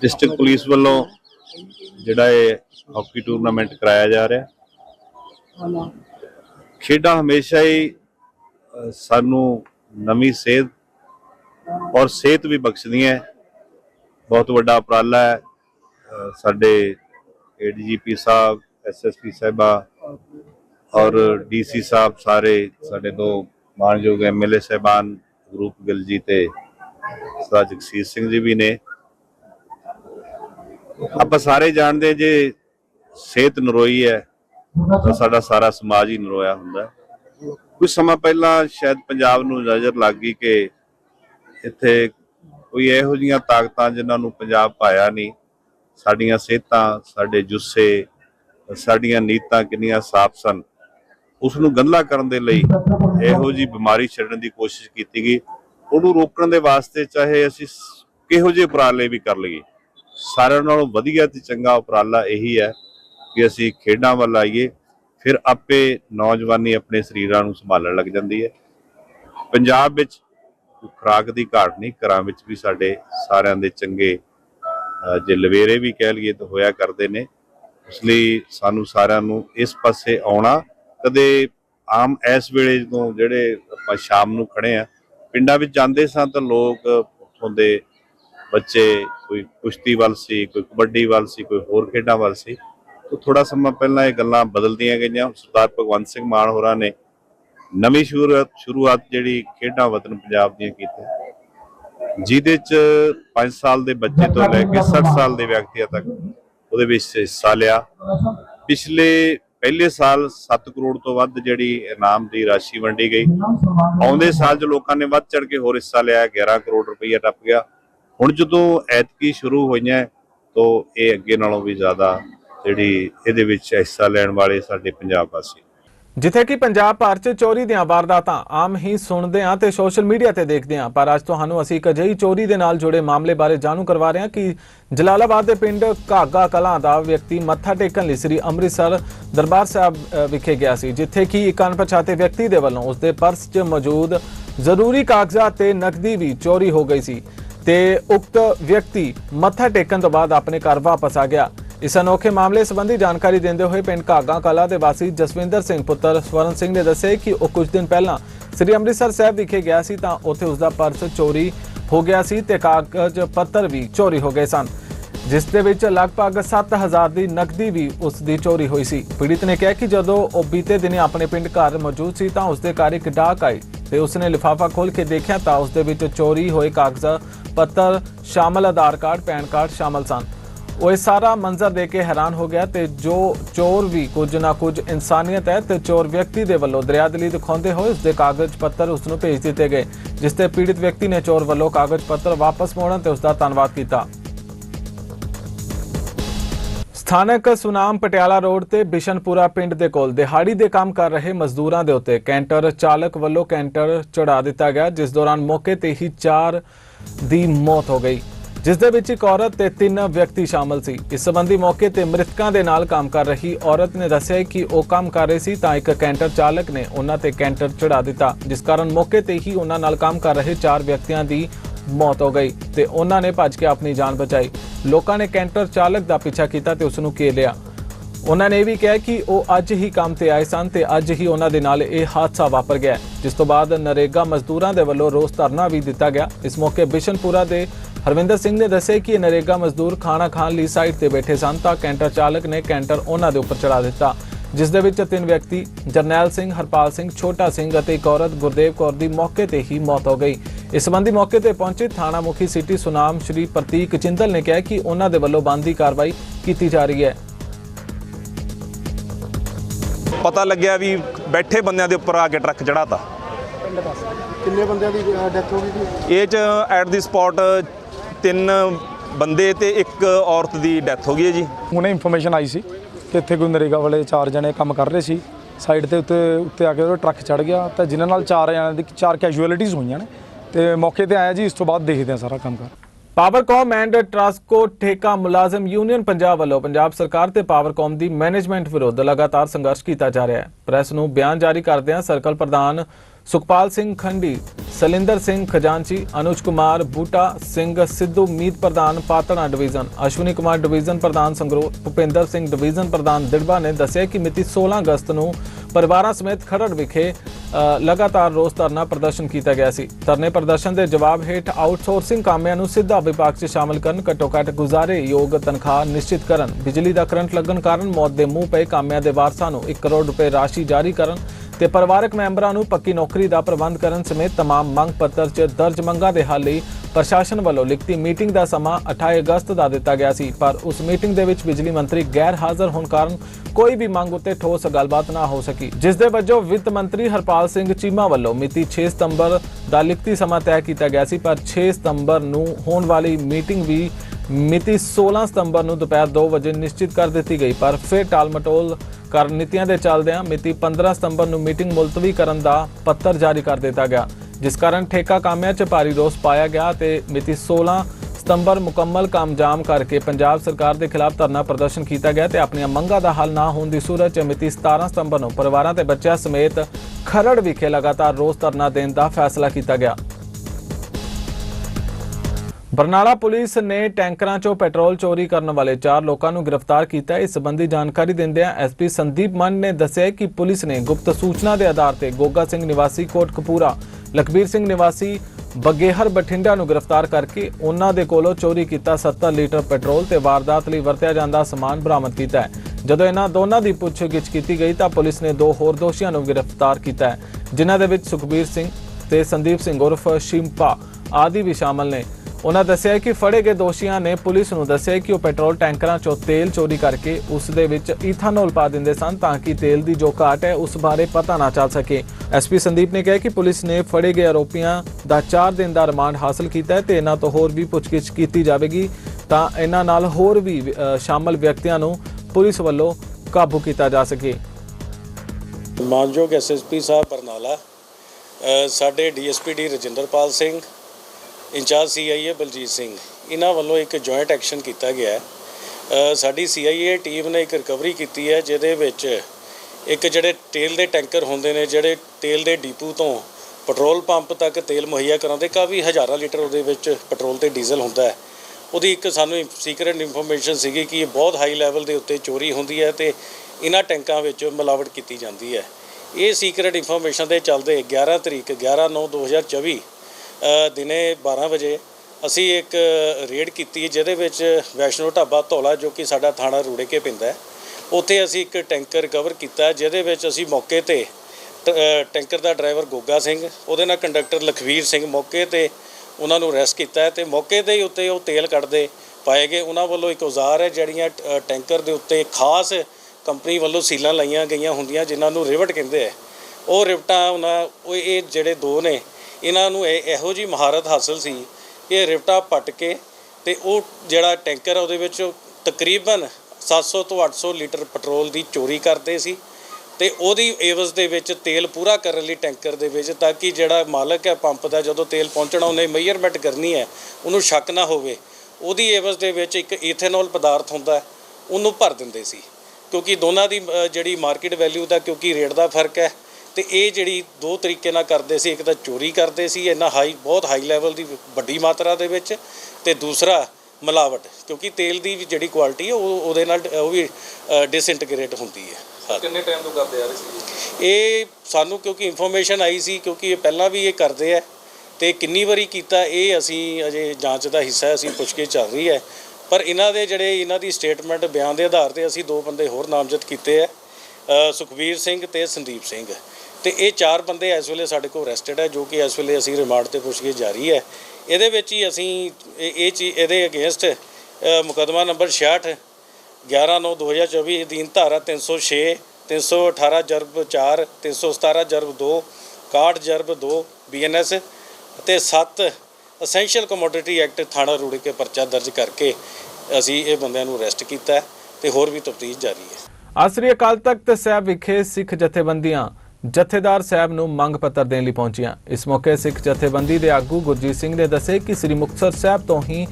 S3: ਡਿਸਟ੍ਰਿਕਟ ਪੁਲਿਸ ਵੱਲੋਂ ਜਿਹੜਾ ਇਹ ਹਾਕੀ ਟੂਰਨਾਮੈਂਟ ਕਰਾਇਆ ਜਾ ਰਿਹਾ। ਖੇਡਾਂ ਹਮੇਸ਼ਾ ਹੀ ਸਾਨੂੰ ਨਵੀਂ ਸਿਹਤ ਔਰ ਸਿਹਤ ਵੀ ਬਖਸ਼ਦੀਆਂ। ਬਹੁਤ ਵੱਡਾ ਉਪਰਾਲਾ ਹੈ। ਸਾਡੇ ਏਡੀਜੀਪੀ ਸਾਹਿਬ ਐਸਐਸਪੀ ਸਾਹਿਬਾ ਔਰ ਡੀਸੀ ਸਾਹਿਬ ਸਾਰੇ ਸਾਡੇ ਦੋ ਮਾਨਯੋਗ ਐਮਐਲਏ ਸਾਹਿਬਾਨ ਗਰੂਪ ਗਿੱਲ ਜੀ ਤੇ ਸਰਦਾਰ ਜਗਸੀਰ ਸਿੰਘ ਜੀ ਵੀ ਨੇ। ਆਪਾਂ ਸਾਰੇ ਜਾਣਦੇ ਜੇ ਸਿਹਤ ਨਰੋਈ ਹੈ, ਤਾਂ ਸਾਡਾ ਸਾਰਾ ਸਮਾਜ ਹੀ ਨਰੋਇਆ ਹੁੰਦਾ ਹੈ। ਕੁਝ ਸਮਾਂ ਪਹਿਲਾਂ ਸ਼ਾਇਦ ਪੰਜਾਬ ਨੂੰ ਨਜ਼ਰ ਲੱਗ ਗਈ ਕਿ ਇੱਥੇ ਕੋਈ ਇਹੋ ਜੀਆਂ ਤਾਕਤਾਂ ਜਿਨ੍ਹਾਂ ਨੂੰ ਪੰਜਾਬ ਪਾਇਆ ਨਹੀਂ। ਸਾਡੀਆਂ ਸਿਹਤਾਂ, ਸਾਡੇ ਜੁੱਸੇ, ਸਾਡੀਆਂ ਨੀਤਾਂ ਕਿੰਨੀਆਂ ਸਾਫ਼ ਸਨ। ਉਸ ਨੂੰ ਗੰਧਲਾ ਕਰਨ ਦੇ ਲਈ ਇਹੋ ਜੀ ਬਿਮਾਰੀ ਛੱਡਣ ਦੀ ਕੋਸ਼ਿਸ਼ ਕੀਤੀ ਗਈ। ਉਹਨੂੰ ਰੋਕਣ ਦੇ ਵਾਸਤੇ ਚਾਹੇ ਅਸੀਂ ਕਿਹੋ ਜਿਹੇ ਉਪਰਾਲੇ ਵੀ ਕਰ ਲਈਏ। ਸਾਰਿਆਂ ਨਾਲੋਂ ਵਧੀਆ ਤੇ ਚੰਗਾ ਉਪਰਾਲਾ ਇਹੀ ਹੈ ਕਿ ਅਸੀਂ ਖੇਡਾਂ ਵੱਲ ਆਈਏ, ਫਿਰ ਆਪੇ ਨੌਜਵਾਨੀ ਆਪਣੇ ਸਰੀਰਾਂ ਨੂੰ ਸੰਭਾਲਣ ਲੱਗ ਜਾਂਦੀ ਹੈ। ਪੰਜਾਬ ਵਿੱਚ ਖੁਰਾਕ ਦੀ ਘਾਟ ਨਹੀਂ, ਘਰਾਂ ਵਿੱਚ ਵੀ ਸਾਡੇ ਸਾਰਿਆਂ ਦੇ ਚੰਗੇ ਜੇ ਲਵੇਰੇ ਵੀ ਕਹਿ ਲਈਏ ਤਾਂ ਹੋਇਆ ਕਰਦੇ ਨੇ। ਇਸ ਲਈ ਸਾਨੂੰ ਸਾਰਿਆਂ ਨੂੰ ਇਸ ਪਾਸੇ ਆਉਣਾ, ਕਦੇ ਆਮ ਇਸ ਵੇਲੇ ਜਦੋਂ ਜਿਹੜੇ ਆਪਾਂ ਸ਼ਾਮ ਨੂੰ ਖੜੇ ਆ ਪਿੰਡਾਂ ਵਿੱਚ ਜਾਂਦੇ ਸਾਂ ਤਾਂ ਲੋਕ ਉੱਥੋਂ ਦੇ ਬੱਚੇ, ਕੋਈ ਕੁਸ਼ਤੀ ਵੱਲ ਸੀ, ਕੋਈ ਕਬੱਡੀ ਵੱਲ ਸੀ, ਕੋਈ ਹੋਰ ਖੇਡਾਂ ਵੱਲ ਸੀ। ਤਾਂ ਥੋੜਾ ਸਮਾਂ ਪਹਿਲਾਂ ਇਹ ਗੱਲਾਂ ਬਦਲਦੀਆਂ ਗਈਆਂ। ਸਰਦਾਰ ਭਗਵੰਤ ਸਿੰਘ ਮਾਨ ਹੋਰਾਂ ਨੇ ਨਵੀਂ ਸ਼ੁਰੂਆਤ ਜਿਹੜੀ ਖੇਡਾਂ ਵਤਨ ਪੰਜਾਬ ਦੀਆਂ ਕੀਤੀ ਜਿਹਦੇ ਚ 5 ਸਾਲ ਦੇ ਬੱਚੇ ਤੋਂ ਲੈ ਕੇ 60 ਸਾਲ ਦੇ ਵਿਅਕਤੀਆਂ ਤੱਕ ਉਹਦੇ ਵਿੱਚ ਹਿੱਸਾ ਲਿਆ। ਪਿਛਲੇ ਪਹਿਲੇ ਸਾਲ 7 ਕਰੋੜ ਤੋਂ ਵੱਧ ਜਿਹੜੀ ਇਨਾਮ ਦੀ ਰਾਸ਼ੀ ਵੰਡੀ ਗਈ। ਆਉਂਦੇ ਸਾਲ 'ਚ ਲੋਕਾਂ ਨੇ ਵੱਧ ਚੜ ਕੇ ਹੋਰ ਹਿੱਸਾ ਲਿਆ 11 ਕਰੋੜ ਰੁਪਈਆ ਟੱਪ ਗਿਆ। ਹੁਣ ਜਦੋਂ ਐਤਕੀ ਸ਼ੁਰੂ ਹੋਈਆਂ, ਤਾਂ ਇਹ ਅੱਗੇ ਨਾਲੋਂ ਵੀ ਜ਼ਿਆਦਾ ਜਿਹੜੀ ਇਹਦੇ ਵਿੱਚ ਹਿੱਸਾ ਲੈਣ ਵਾਲੇ ਸਾਡੇ ਪੰਜਾਬ ਵਾਸੀ।
S1: ਜਿੱਥੇ ਕਿ ਪੰਜਾਬ ਭਰ 'ਚ ਚੋਰੀ ਦੀਆਂ ਵਾਰਦਾਤਾਂ ਆਮ ਹੀ ਸੁਣਦੇ ਹਾਂ ਤੇ ਸੋਸ਼ਲ ਮੀਡੀਆ ਤੇ ਦੇਖਦੇ ਹਾਂ। ਪਰ ਅੱਜ ਤੁਹਾਨੂੰ ਅਸੀਂ ਇੱਕ ਅਜਿਹੀ ਚੋਰੀ ਦੇ ਨਾਲ ਜੁੜੇ ਮਾਮਲੇ ਬਾਰੇ ਜਾਣੂ ਕਰਵਾ ਰਹੇ ਹਾਂ ਕਿ ਜਲਾਲਾਬਾਦ ਦੇ ਪਿੰਡ ਘਾਗਾ ਕਲਾਂ ਦਾ ਵਿਅਕਤੀ ਮੱਥਾ ਟੇਕਣ ਲਈ ਸ੍ਰੀ ਅੰਮ੍ਰਿਤਸਰ ਦਰਬਾਰ ਸਾਹਿਬ ਵਿਖੇ ਗਿਆ ਸੀ, ਜਿੱਥੇ ਕਿ ਇੱਕ ਅਣਪਛਾਤੇ ਵਿਅਕਤੀ ਦੇ ਵੱਲੋਂ ਉਸਦੇ ਪਰਸ 'ਚ ਮੌਜੂਦ ਜ਼ਰੂਰੀ ਕਾਗਜ਼ਾਤ ਤੇ ਨਕਦੀ ਵੀ ਚੋਰੀ ਹੋ ਗਈ ਸੀ ਤੇ ਉਕਤ ਵਿਅਕਤੀ ਮੱਥਾ ਟੇਕਣ ਤੋਂ ਬਾਅਦ ਆਪਣੇ ਘਰ ਵਾਪਸ ਆ ਗਿਆ। ਇਸ ਅਨੋਖੇ ਮਾਮਲੇ ਸੰਬੰਧੀ ਜਾਣਕਾਰੀ ਦਿੰਦੇ ਹੋਏ ਪਿੰਡ ਘਾਗਾ ਕਲਾ ਦੇ ਵਾਸੀ ਜਸਵਿੰਦਰ ਸਿੰਘ ਪੁੱਤਰ ਸਵਰਨ ਸਿੰਘ ਨੇ ਦੱਸਿਆ ਕਿ ਉਹ ਕੁਝ ਦਿਨ ਪਹਿਲਾਂ ਸ੍ਰੀ ਅੰਮ੍ਰਿਤਸਰ ਸਾਹਿਬ ਵਿਖੇ ਗਿਆ ਸੀ ਤਾਂ ਉੱਥੇ ਉਸ ਦਾ ਪਰਸ ਚੋਰੀ ਹੋ ਗਿਆ ਸੀ ਤੇ ਕਾਗਜ਼ ਪੱਤਰ ਵੀ ਚੋਰੀ ਹੋ ਗਏ ਸਨ, ਜਿਸ ਦੇ ਵਿੱਚ ਲਗਭਗ 7000 ਦੀ ਨਕਦੀ ਵੀ ਉਸ ਦੀ ਚੋਰੀ ਹੋਈ ਸੀ। ਪੀੜਿਤ ਨੇ ਕਿਹਾ ਕਿ ਜਦੋਂ ਉਹ ਬੀਤੇ ਦਿਨੇ ਆਪਣੇ ਪਿੰਡ ਘਰ ਮੌਜੂਦ ਸੀ ਤਾਂ ਉਸ ਦੇ ਘਰ ਇੱਕ ਡਾਕ ਆਈ ਤੇ ਉਸਨੇ ਲਿਫਾਫਾ ਖੋਲ੍ਹ ਕੇ ਦੇਖਿਆ ਤਾਂ ਉਸ ਦੇ ਵਿੱਚ ਚੋਰੀ ਹੋਏ ਕਾਗਜ਼ਾਂ, ਪੱਤਰ, ਸ਼ਾਮਲ ਆਧਾਰ ਕਾਰਡ, ਪੈਨ ਕਾਰਡ ਸ਼ਾਮਲ ਸਨ। ਉਹ ਇਹ ਸਾਰਾ ਮੰਜ਼ਰ ਦੇਖ ਕੇ ਹੈਰਾਨ ਹੋ ਗਿਆ ਤੇ ਜੋ ਚੋਰ ਵੀ ਕੁਝ ਨਾ ਕੁਝ ਇਨਸਾਨੀਅਤ ਹੈ ਤੇ ਚੋਰ ਵਿਅਕਤੀ ਦੇ ਵੱਲੋਂ ਦਰਿਆਦਲੀ ਦਿਖਾਉਂਦੇ ਹੋਏ ਉਸ ਦੇ ਕਾਗਜ਼ ਪੱਤਰ ਉਸ ਨੂੰ ਭੇਜ ਦਿੱਤੇ ਗਏ, ਜਿਸ ਤੇ ਪੀੜਿਤ ਵਿਅਕਤੀ ਨੇ ਚੋਰ ਵੱਲੋਂ ਕਾਗਜ਼ ਪੱਤਰ ਵਾਪਸ ਮੋੜਨ ਤੇ ਉਸ ਦਾ ਧੰਨਵਾਦ ਕੀਤਾ। ਸਥਾਨਕ ਸੁਨਾਮ ਪਟਿਆਲਾ ਰੋਡ ਤੇ ਬਿਸ਼ਨਪੁਰਾ ਪਿੰਡ ਦੇ ਕੋਲ ਦਿਹਾੜੀ ਦੇ ਕੰਮ ਕਰ ਰਹੇ ਮਜ਼ਦੂਰਾਂ ਦੇ ਉੱਤੇ ਕੈਂਟਰ ਚਾਲਕ ਵੱਲੋਂ ਕੈਂਟਰ ਚੜਾ ਦਿੱਤਾ ਗਿਆ, ਜਿਸ ਦੌਰਾਨ ਮੌਕੇ ਤੇ ਹੀ 4 ਦੀ ਮੌਤ ਹੋ ਗਈ। ਜਿਸ ਦੇ ਵਿੱਚ ਇੱਕ ਔਰਤ ਤੇ ਤਿੰਨ ਵਿਅਕਤੀ ਸ਼ਾਮਲ ਸੀ। ਇਸ ਸੰਬੰਧੀ ਮੌਕੇ ਤੇ ਮ੍ਰਿਤਕਾਂ ਦੇ ਨਾਲ ਕੰਮ ਕਰ ਰਹੀ ਔਰਤ ਨੇ ਦੱਸਿਆ ਕਿ ਉਹ ਕੰਮ ਕਰ ਰਹੀ ਸੀ ਤਾਂ ਇੱਕ ਕੈਂਟਰ ਚਾਲਕ ਨੇ ਉਹਨਾਂ ਤੇ ਕੈਂਟਰ ਚੜਾ ਦਿੱਤਾ, ਜਿਸ ਕਾਰਨ ਮੌਕੇ ਤੇ ਹੀ ਉਹਨਾਂ ਨਾਲ ਕੰਮ ਕਰ ਰਹੇ ਚਾਰ ਵਿਅਕਤੀਆਂ ਦੀ ਮੌਤ ਹੋ ਗਈ ਤੇ ਉਹਨਾਂ ਨੇ ਭੱਜ ਕੇ ਆਪਣੀ ਜਾਨ ਬਚਾਈ। ਲੋਕਾਂ ਨੇ ਕੈਂਟਰ ਚਾਲਕ ਦਾ ਪਿੱਛਾ ਕੀਤਾ ਤੇ ਉਸ ਨੂੰ ਘੇਰ ਲਿਆ। ਉਹਨਾਂ ਨੇ ਇਹ ਵੀ ਕਿਹਾ ਕਿ ਉਹ ਅੱਜ ਹੀ ਕੰਮ ਤੇ ਆਏ ਸਨ ਤੇ ਅੱਜ ਹੀ ਉਹਨਾਂ ਦੇ ਨਾਲ ਇਹ ਹਾਦਸਾ ਵਾਪਰ ਗਿਆ, ਜਿਸ ਤੋਂ ਬਾਅਦ ਨਰੇਗਾ ਮਜ਼ਦੂਰਾਂ ਦੇ ਵੱਲੋਂ ਰੋਸ ਧਰਨਾ ਵੀ ਦਿੱਤਾ ਗਿਆ। ਇਸ ਮੌਕੇ ਬਿਸ਼ਨਪੁਰਾ ਦੇ ਹਰਵਿੰਦਰ ਸਿੰਘ ਨੇ ਦੱਸਿਆ ਕਿ ਇਹ ਨਰੇਗਾ ਮਜ਼ਦੂਰ ਖਾਣਾ ਖਾਣ ਲਈ ਸਾਈਡ ਤੇ ਬੈਠੇ ਸਨ ਤਾਂ ਕੈਂਟਰ ਚਾਲਕ ਨੇ ਕੈਂਟਰ ਉਹਨਾਂ ਦੇ ਉੱਪਰ ਚੜਾ ਦਿੱਤਾ ਜਿਸ ਦੇ ਵਿੱਚ ਤਿੰਨ ਵਿਅਕਤੀ ਜਰਨੈਲ ਸਿੰਘ ਹਰਪਾਲ ਸਿੰਘ ਛੋਟਾ ਸਿੰਘ ਅਤੇ ਇੱਕ ਔਰਤ ਗੁਰਦੇਵ ਕੌਰ ਦੀ ਮੌਕੇ ਤੇ ਹੀ ਮੌਤ ਹੋ ਗਈ। ਇਸ ਸੰਬੰਧੀ ਮੌਕੇ ਤੇ ਪਹੁੰਚੇ ਥਾਣਾ ਮੁਖੀ ਸਿਟੀ ਸੁਨਾਮ ਸ਼੍ਰੀ ਪ੍ਰਤੀਕ ਚਿੰਦਲ ਨੇ ਕਿਹਾ ਕਿ ਉਹਨਾਂ ਦੇ ਵੱਲੋਂ ਬੰਦੀ ਕਾਰਵਾਈ ਕੀਤੀ ਜਾ ਰਹੀ ਹੈ।
S4: ਪਤਾ ਲੱਗਿਆ ਵੀ ਬੈਠੇ ਬੰਦਿਆਂ ਦੇ ਉੱਪਰ ਆ ਕੇ ਟਰੱਕ ਚੜਾਤਾ
S5: ਕਿੰਨੇ ਬੰਦਿਆਂ ਦੀ ਡੈਥ ਹੋ ਗਈ ਜੀ
S4: ਇਹ ਚ ਐਟ ਦੀ ਸਪੌਟ ਤਿੰਨ ਬੰਦੇ ਤੇ ਇੱਕ ਔਰਤ ਦੀ ਡੈਥ ਹੋ ਗਈ ਹੈ ਜੀ।
S5: ਹੁਣੇ ਇਨਫੋਰਮੇਸ਼ਨ ਆਈ ਸੀ ਕਿ ਇੱਥੇ ਕੋਈ ਨਰੇਗਾ ਵਾਲੇ ਚਾਰ ਜਣੇ ਕੰਮ ਕਰ ਰਹੇ ਸੀ। ਸਾਈਡ ਤੇ ਉੱਤੇ ਉੱਤੇ ਆ ਕੇ ਉਹ ਟਰੱਕ ਚੜ ਗਿਆ। ਤਾਂ ਜਿਨ੍ਹਾਂ ਨਾਲ ਚਾਰ ਜਣਿਆਂ ਦੀ ਚਾਰ ਕੈਜੂਅਲਿਟੀਜ਼ ਹੋਈਆਂ ਨੇ। ਤੇ ਮੌਕੇ ਤੇ ਆਇਆ ਜੀ ਇਸ ਤੋਂ ਬਾਅਦ ਦੇਖਦੇ ਆ ਸਾਰਾ ਕੰਮ ਕਰ।
S1: ਪਾਵਰਕਾਮ ਐਂਡ ਟਰਾਂਸਕੋ ਠੇਕਾ ਮੁਲਾਜ਼ਮ ਯੂਨੀਅਨ ਪੰਜਾਬ ਵੱਲੋਂ ਪੰਜਾਬ ਸਰਕਾਰ ਤੇ ਪਾਵਰਕਾਮ ਦੀ ਮੈਨੇਜਮੈਂਟ ਵਿਰੁੱਧ ਲਗਾਤਾਰ ਸੰਘਰਸ਼ ਕੀਤਾ ਜਾ ਰਿਹਾ ਹੈ। ਪ੍ਰੈਸ ਨੂੰ ਬਿਆਨ ਜਾਰੀ ਕਰਦਿਆਂ ਸਰਕਲ ਪ੍ਰਧਾਨ ਸੁਖਪਾਲ ਸਿੰਘ ਖੰਡੀ, ਸਲਿੰਦਰ ਸਿੰਘ ਖਜ਼ਾਨਚੀ, ਅਨੁਜ ਕੁਮਾਰ, ਬੂਟਾ ਸਿੰਘ ਸਿੱਧੂ ਮੀਤ ਪ੍ਰਧਾਨ ਪਾਤੜਾ ਡਿਵੀਜ਼ਨ, ਅਸ਼ਵਨੀ ਕੁਮਾਰ ਡਿਵੀਜ਼ਨ ਪ੍ਰਧਾਨ ਸੰਗਰੂਰ, ਭੁਪਿੰਦਰ ਸਿੰਘ ਡਿਵੀਜ਼ਨ ਪ੍ਰਧਾਨ ਦਿੜਬਾ ਨੇ ਦੱਸਿਆ ਕਿ ਮਿਤੀ 16 ਅਗਸਤ ਨੂੰ ਪਰਿਵਾਰਾਂ ਸਮੇਤ ਖਰੜ ਵਿਖੇ ਲਗਾਤਾਰ ਰੋਸ ਧਰਨਾ ਪ੍ਰਦਰਸ਼ਨ ਕੀਤਾ ਗਿਆ ਸੀ। ਧਰਨੇ ਪ੍ਰਦਰਸ਼ਨ ਦੇ ਜਵਾਬ ਹੇਠ ਆਊਟਸੋਰਸਿੰਗ ਕਾਮਿਆਂ ਨੂੰ ਸਿੱਧਾ ਵਿਭਾਗ 'ਚ ਸ਼ਾਮਲ ਕਰਨ ਘੱਟੋ ਘੱਟ ਗੁਜ਼ਾਰੇ ਯੋਗ ਤਨਖਾਹ ਨਿਸ਼ਚਿਤ ਕਰਨ, ਬਿਜਲੀ ਦਾ ਕਰੰਟ ਲੱਗਣ ਕਾਰਨ ਮੌਤ ਦੇ ਮੂੰਹ ਪਏ ਕਾਮਿਆਂ ਦੇ ਵਾਰਸਾਂ ਨੂੰ 1 ਕਰੋੜ ਰੁਪਏ ਰਾਸ਼ੀ ਜਾਰੀ ਕਰਨ ਤੇ ਪਰਿਵਾਰਕ ਮੈਂਬਰਾਂ ਨੂੰ ਪੱਕੀ ਨੌਕਰੀ ਦਾ ਪ੍ਰਬੰਧ ਕਰਨ ਸਮੇਤ तमाम ਮੰਗ ਪੱਤਰ 'ਚ ਦਰਜ ਮੰਗਾਂ ਦੇ ਹੱਲ ਲਈ ਪ੍ਰਸ਼ਾਸਨ ਵੱਲੋਂ ਲਿਖਤੀ ਮੀਟਿੰਗ ਦਾ ਸਮਾਂ 28 ਅਗਸਤ ਦਾ ਦਿੱਤਾ ਗਿਆ ਸੀ ਪਰ ਉਸ ਮੀਟਿੰਗ ਦੇ ਵਿੱਚ ਬਿਜਲੀ ਮੰਤਰੀ ਗੈਰ ਹਾਜ਼ਰ ਹੋਣ ਕਾਰਨ ਕੋਈ ਵੀ ਮੰਗ ਉੱਤੇ ਠੋਸ ਗੱਲਬਾਤ ਨਾ ਹੋ ਸਕੀ ਜਿਸ ਦੇ ਵਜੋਂ ਵਿੱਤ ਮੰਤਰੀ ਹਰਪਾਲ ਸਿੰਘ ਚੀਮਾ ਵੱਲੋਂ ਮਿਤੀ 6 ਸਤੰਬਰ ਦਾ ਲਿਖਤੀ ਸਮਾਂ ਤੈਅ ਕੀਤਾ ਗਿਆ ਸੀ ਪਰ 6 ਸਤੰਬਰ ਨੂੰ ਹੋਣ ਵਾਲੀ ਮੀਟਿੰਗ ਵੀ ਮਿਤੀ 16 ਸਤੰਬਰ ਨੂੰ ਦੁਪਹਿਰ 2 ਵਜੇ ਨਿਸ਼ਚਿਤ ਕਰ ਦਿੱਤੀ ਗਈ, ਪਰ ਫਿਰ ਟਾਲਮਟੋਲ ਕਾਰਨ ਨੀਤੀਆਂ ਦੇ ਚੱਲਦਿਆਂ ਮਿਤੀ 15 ਸਤੰਬਰ ਨੂੰ ਮੀਟਿੰਗ ਮੁਲਤਵੀ ਕਰਨ ਦਾ ਪੱਤਰ ਜਾਰੀ ਕਰ ਦਿੱਤਾ ਗਿਆ, ਜਿਸ ਕਾਰਨ ਠੇਕਾ ਕਾਮਿਆਂ 'ਚ ਭਾਰੀ ਰੋਸ ਪਾਇਆ ਗਿਆ ਤੇ ਮਿਤੀ 16 ਸਤੰਬਰ ਮੁਕੰਮਲ ਕੰਮ ਜਾਮ ਕਰਕੇ ਪੰਜਾਬ ਸਰਕਾਰ ਦੇ ਖਿਲਾਫ ਧਰਨਾ ਪ੍ਰਦਰਸ਼ਨ ਕੀਤਾ ਗਿਆ ਤੇ ਆਪਣੀਆਂ ਮੰਗਾਂ ਦਾ ਹੱਲ ਨਾ ਹੋਣ ਦੀ ਸੂਰਤ 'ਚ ਮਿਤੀ 17 ਸਤੰਬਰ ਨੂੰ ਪਰਿਵਾਰਾਂ ਤੇ ਬੱਚਿਆਂ ਸਮੇਤ ਖਰੜ ਵਿਖੇ ਲਗਾਤਾਰ ਰੋਸ ਧਰਨਾ ਦੇਣ ਦਾ ਫੈਸਲਾ ਕੀਤਾ ਗਿਆ। ਬਰਨਾਲਾ ਪੁਲਿਸ ਨੇ ਟੈਂਕਰਾਂ 'ਚੋਂ ਪੈਟਰੋਲ ਚੋਰੀ ਕਰਨ ਵਾਲੇ 4 ਲੋਕਾਂ ਨੂੰ ਗ੍ਰਿਫਤਾਰ ਕੀਤਾ ਇਸ ਸੰਬੰਧੀ ਜਾਣਕਾਰੀ ਦਿੰਦਿਆਂ ਐਸਪੀ ਸੰਦੀਪ ਮਨ ਨੇ ਦੱਸਿਆ ਕਿ ਪੁਲਿਸ ਨੇ ਗੁਪਤ ਸੂਚਨਾ ਦੇ ਆਧਾਰ ਤੇ ਗੋਗਾ ਸਿੰਘ ਨਿਵਾਸੀ ਕੋਟਕਪੂਰਾ ਲਖਬੀਰ ਸਿੰਘ ਨਿਵਾਸੀ, ਬਗੇਹਰ ਬਠਿੰਡਾ ਨੂੰ ਗ੍ਰਿਫਤਾਰ ਕਰਕੇ ਉਹਨਾਂ ਦੇ ਕੋਲੋਂ ਚੋਰੀ ਕੀਤਾ 70 ਲੀਟਰ ਪੈਟਰੋਲ ਤੇ ਵਾਰਦਾਤ ਲਈ ਵਰਤਿਆ ਜਾਂਦਾ ਸਮਾਨ ਬਰਾਮਦ ਕੀਤਾ ਹੈ। ਜਦੋਂ ਇਹਨਾਂ ਦੋਨਾਂ ਦੀ ਪੁੱਛਗਿੱਛ ਕੀਤੀ ਗਈ ਤਾਂ ਪੁਲਿਸ ਨੇ ਦੋ ਹੋਰ ਦੋਸ਼ੀਆਂ ਨੂੰ ਗ੍ਰਿਫਤਾਰ ਕੀਤਾ ਹੈ, ਜਿਨ੍ਹਾਂ ਦੇ ਵਿੱਚ ਸੁਖਬੀਰ ਸਿੰਘ ਤੇ ਸੰਦੀਪ ਸਿੰਘ ਉਰਫ ਸ਼ਿੰਪਾ ਆਦਿ ਵੀ ਸ਼ਾਮਲ ਨੇ। ਉਹਨਾਂ ਦੱਸਿਆ ਕਿ ਫੜੇ ਗਏ ਦੋਸ਼ੀਆਂ ਨੇ ਪੁਲਿਸ ਨੂੰ ਦੱਸਿਆ ਕਿ ਉਹ ਪੈਟਰੋਲ ਟੈਂਕਰਾਂ 'ਚੋਂ ਤੇਲ ਚੋਰੀ ਕਰਕੇ ਉਸ ਦੇ ਵਿੱਚ ਈਥਾਨੋਲ ਪਾ ਦਿੰਦੇ ਸਨ ਤਾਂ ਕਿ ਤੇਲ ਦੀ ਜੋ ਘਾਟ ਹੈ ਉਸ ਬਾਰੇ ਪਤਾ ਨਾ ਚੱਲ ਸਕੇ। ਐਸਪੀ ਸੰਦੀਪ ਨੇ ਕਿਹਾ ਕਿ ਪੁਲਿਸ ਨੇ ਫੜੇ ਗਏ ਆਰੋਪੀਆਂ ਦਾ 4 ਦਿਨ ਦਾ ਰਿਮਾਂਡ ਹਾਸਲ ਕੀਤਾ ਹੈ ਤੇ ਇਹਨਾਂ ਤੋਂ ਹੋਰ ਵੀ ਪੁੱਛਗਿੱਛ ਕੀਤੀ ਜਾਵੇਗੀ। ਤਾਂ ਇਹਨਾਂ ਨਾਲ ਹੋਰ ਵੀ ਸ਼ਾਮਲ ਵਿਅਕਤੀਆਂ ਨੂੰ ਪੁਲਿਸ ਵੱਲੋਂ ਕਾਬੂ ਕੀਤਾ ਜਾ ਸਕੇ।
S6: ਮਾਨਯੋਗ ਐਸਐਸਪੀ ਸਾਹਿਬ ਬਰਨਾਲਾ ਸਾਡੇ DSP D Rajinderpal Singh in charge CIA Baljit Singh. ਇਹਨਾਂ ਵੱਲੋਂ ਇੱਕ ਜੁਆਇੰਟ ਐਕਸ਼ਨ ਕੀਤਾ ਗਿਆ ਹੈ। ਅ, ਸਾਡੀ ਸੀਆਈਏ ਟੀਮ ਨੇ ਇੱਕ ਰਿਕਵਰੀ ਕੀਤੀ ਹੈ ਜਿਹਦੇ ਵਿੱਚ ਇੱਕ ਜਿਹੜੇ ਤੇਲ ਦੇ ਟੈਂਕਰ ਹੁੰਦੇ ਨੇ ਜਿਹੜੇ ਤੇਲ ਦੇ ਡੀਪੂ ਤੋਂ ਪੈਟਰੋਲ ਪੰਪ ਤੱਕ ਤੇਲ ਮੁਹੱਈਆ ਕਰਾਉਂਦੇ ਕਾਫੀ ਹਜ਼ਾਰਾਂ ਲੀਟਰ ਉਹਦੇ ਵਿੱਚ ਪੈਟਰੋਲ ਤੇ ਡੀਜ਼ਲ ਹੁੰਦਾ ਹੈ। ਉਹਦੀ ਇੱਕ ਸਾਨੂੰ ਸੀਕ੍ਰੀਟ ਇਨਫੋਰਮੇਸ਼ਨ ਸੀਗੀ ਕਿ ਇਹ ਬਹੁਤ ਹਾਈ ਲੈਵਲ ਦੇ ਉੱਤੇ ਚੋਰੀ ਹੁੰਦੀ ਹੈ ਤੇ ਇਹਨਾਂ ਟੈਂਕਾਂ ਵਿੱਚ ਮਿਲਾਵਟ ਕੀਤੀ ਜਾਂਦੀ ਹੈ। ਇਹ ਸੀਕ੍ਰੀਟ ਇਨਫੋਰਮੇਸ਼ਨ ਦੇ ਚੱਲਦੇ 11 ਤਰੀਕ 11/9/2024 ਅ, ਦਿਨੇ 12 ਵਜੇ ਅਸੀਂ ਇੱਕ ਰੇਡ ਕੀਤੀ ਜਿਹਦੇ ਵਿੱਚ ਵੈਸ਼ਨੋ ਢਾਬਾ ਧੌਲਾ ਜੋ ਕਿ ਸਾਡਾ ਥਾਣਾ ਰੂੜੇ ਕੇ ਪੈਂਦਾ ਹੈ। ਉੱਥੇ ਅਸੀਂ ਇੱਕ ਟੈਂਕਰ ਕਵਰ ਕੀਤਾ ਜਿਹਦੇ ਵਿੱਚ ਅਸੀਂ ਮੌਕੇ ਤੇ ਟੈਂਕਰ ਦਾ ਡਰਾਈਵਰ ਗੋਗਾ ਸਿੰਘ, ਉਹਦੇ ਨਾਲ ਕੰਡਕਟਰ ਲਖਵੀਰ ਸਿੰਘ ਮੌਕੇ ਤੇ ਉਹਨਾਂ ਨੂੰ ਅਰੈਸਟ ਕੀਤਾ ਹੈ ਤੇ ਮੌਕੇ ਤੇ ਹੀ ਉੱਤੇ ਉਹ ਤੇਲ ਕੱਢਦੇ ਪਾਏ ਗਏ। ਉਹਨਾਂ ਵੱਲੋਂ ਇੱਕ ਔਜ਼ਾਰ ਹੈ ਜਿਹੜੀਆਂ ਟੈਂਕਰ ਦੇ ਉੱਤੇ ਖਾਸ ਕੰਪਨੀ ਵੱਲੋਂ ਸੀਲਾਂ ਲਾਈਆਂ ਗਈਆਂ ਹੁੰਦੀਆਂ ਜਿਨ੍ਹਾਂ ਨੂੰ ਰਿਵਟ ਕਹਿੰਦੇ ਆ। ਉਹ ਰਿਵਟਾਂ ਉਹਨਾਂ, ਉਹ ਇਹ ਜਿਹੜੇ ਦੋ ਨੇ ਇਹਨਾਂ ਨੂੰ ਇਹ- ਇਹੋ ਜੀ ਮਹਾਰਤ ਹਾਸਲ ਸੀ ਕਿ ਇਹ ਪੱਟ ਕੇ ਤੇ ਉਹ ਜਿਹੜਾ ਟੈਂਕਰ ਉਹਦੇ ਵਿੱਚ ਉਹ ਤਕਰੀਬਨ 700 ਤੋਂ 800 ਲੀਟਰ ਪੈਟਰੋਲ ਦੀ ਚੋਰੀ ਕਰਦੇ ਸੀ ਤੇ ਉਹਦੀ ਏਵਜ਼ ਦੇ ਵਿੱਚ ਤੇਲ ਪੂਰਾ ਕਰਨ ਲਈ ਟੈਂਕਰ ਦੇ ਵਿੱਚ ਤਾਂ ਕਿ ਜਿਹੜਾ ਮਾਲਕ ਹੈ ਪੰਪ ਦਾ ਜਦੋਂ ਤੇਲ ਪਹੁੰਚਣਾ ਉਹਨੇ ਮੇਜਰਮੈਂਟ ਕਰਨੀ ਹੈ ਉਹਨੂੰ ਸ਼ੱਕ ਨਾ ਹੋਵੇ ਉਹਦੀ ਏਵਜ਼ ਦੇ ਵਿੱਚ ਇੱਕ ਈਥੇਨੋਲ ਪਦਾਰਥ ਹੁੰਦਾ ਹੈ, ਉਹਨੂੰ ਭਰ ਦਿੰਦੇ ਸੀ ਕਿਉਂਕਿ ਦੋਨਾਂ ਦੀ ਜਿਹੜੀ ਮਾਰਕੀਟ ਵੈਲਿਊ ਦਾ ਕਿਉਂਕਿ ਰੇਟ ਦਾ ਫ਼ਰਕ ਹੈ ਤੇ ਇਹ ਜਿਹੜੀ ਦੋ ਤਰੀਕੇ ਨਾਲ ਕਰਦੇ ਸੀ ਇੱਕ ਤਾਂ ਚੋਰੀ ਕਰਦੇ ਸੀ ਇੰਨਾ ਹਾਈ ਬਹੁਤ ਹਾਈ ਲੈਵਲ ਦੀ ਵੱਡੀ ਮਾਤਰਾ ਦੇ ਵਿੱਚ ਤੇ ਦੂਸਰਾ ਮਿਲਾਵਟ ਕਿਉਂਕਿ ਤੇਲ ਦੀ ਵੀ ਜਿਹੜੀ ਕੁਆਲਿਟੀ ਹੈ ਉਹ ਉਹਦੇ ਨਾਲ ਉਹ ਵੀ ਡਿਸਇੰਟੀਗ੍ਰੇਟ ਹੁੰਦੀ ਹੈ।
S4: ਕਿੰਨੇ ਟਾਈਮ ਤੋਂ ਕਰਦੇ ਆ ਰਹੇ ਸੀ?
S6: ਇਹ ਸਾਨੂੰ ਕਿਉਂਕਿ ਇਨਫੋਰਮੇਸ਼ਨ ਆਈ ਸੀ ਕਿਉਂਕਿ ਇਹ ਪਹਿਲਾਂ ਵੀ ਇਹ ਕਰਦੇ ਆ ਤੇ ਕਿੰਨੀ ਵਾਰੀ ਕੀਤਾ ਇਹ ਅਸੀਂ ਅਜੇ ਜਾਂਚ ਦਾ ਹਿੱਸਾ ਅਸੀਂ ਪੁੱਛਗਿੱਛ ਚੱਲ ਰਹੀ ਹੈ। ਪਰ ਇਹਨਾਂ ਦੇ ਜਿਹੜੇ ਇਹਨਾਂ ਦੀ ਸਟੇਟਮੈਂਟ ਬਿਆਨ ਦੇ ਆਧਾਰ ਤੇ ਅਸੀਂ ਦੋ ਬੰਦੇ ਹੋਰ ਨਾਮਜ਼ਦ ਕੀਤੇ ਆ ਅ, ਸੁਖਬੀਰ ਸਿੰਘ ਤੇ ਸੰਦੀਪ ਸਿੰਘ। ਤੇ ਇਹ ਚਾਰ ਬੰਦੇ ਇਸ ਵੇਲੇ ਸਾਡੇ ਕੋਲ ਅਰੈਸਟਡ ਹੈ ਜੋ ਕਿ ਇਸ ਵੇਲੇ ਅਸੀਂ ਰਿਮਾਂਡ ਤੇ ਪੁੱਛਗਿੱਛ ਜਾਰੀ ਹੈ। ਇਹਦੇ ਵਿੱਚ ਹੀ ਅਸੀਂ ਇਹ ਇਹ ਚੀਜ਼ ਇਹਦੇ ਅਗੇਂਸਟ ਮੁਕਦਮਾ ਨੰਬਰ 66 11/9/2024 ਅਧੀਨ ਧਾਰਾ 306 318 ਜਰਬ 4 317 ਜਰਬ 2 61 ਜਰਬ 2 ਬੀਐਨਐਸ ਅਤੇ 7 ਅਸੈਂਸ਼ੀਅਲ ਕਮੋਡਿਟੀ ਐਕਟ ਥਾਣਾ ਰੂੜੇ ਕੇ ਪਰਚਾ ਦਰਜ ਕਰਕੇ ਅਸੀਂ ਇਹ ਬੰਦਿਆਂ ਨੂੰ ਅਰੈਸਟ ਕੀਤਾ ਹੈ ਤੇ ਹੋਰ ਵੀ ਤਫਤੀਸ਼ ਜਾਰੀ ਹੈ।
S1: ਆਸਰੀ ਅਕਾਲ ਤਖਤ ਸਾਹਿਬ ਵਿਖੇ ਸਿੱਖ ਜਥੇਬੰਦੀਆਂ ਜਥੇਦਾਰ ਸਾਹਿਬ ਨੂੰ ਮੰਗ ਪੱਤਰ ਦੇਣ ਲਈ ਪਹੁੰਚੀਆਂ। ਇਸ ਮੌਕੇ ਸਿੱਖ ਜਥੇਬੰਦੀ ਦੇ ਆਗੂ ਗੁਰਜੀਤ ਸਿੰਘ ਨੇ ਦੱਸੇ ਕਿ ਸ੍ਰੀ ਮੁਕਤਸਰ ਸਾਹਿਬ ਤੋਂ ਹੀ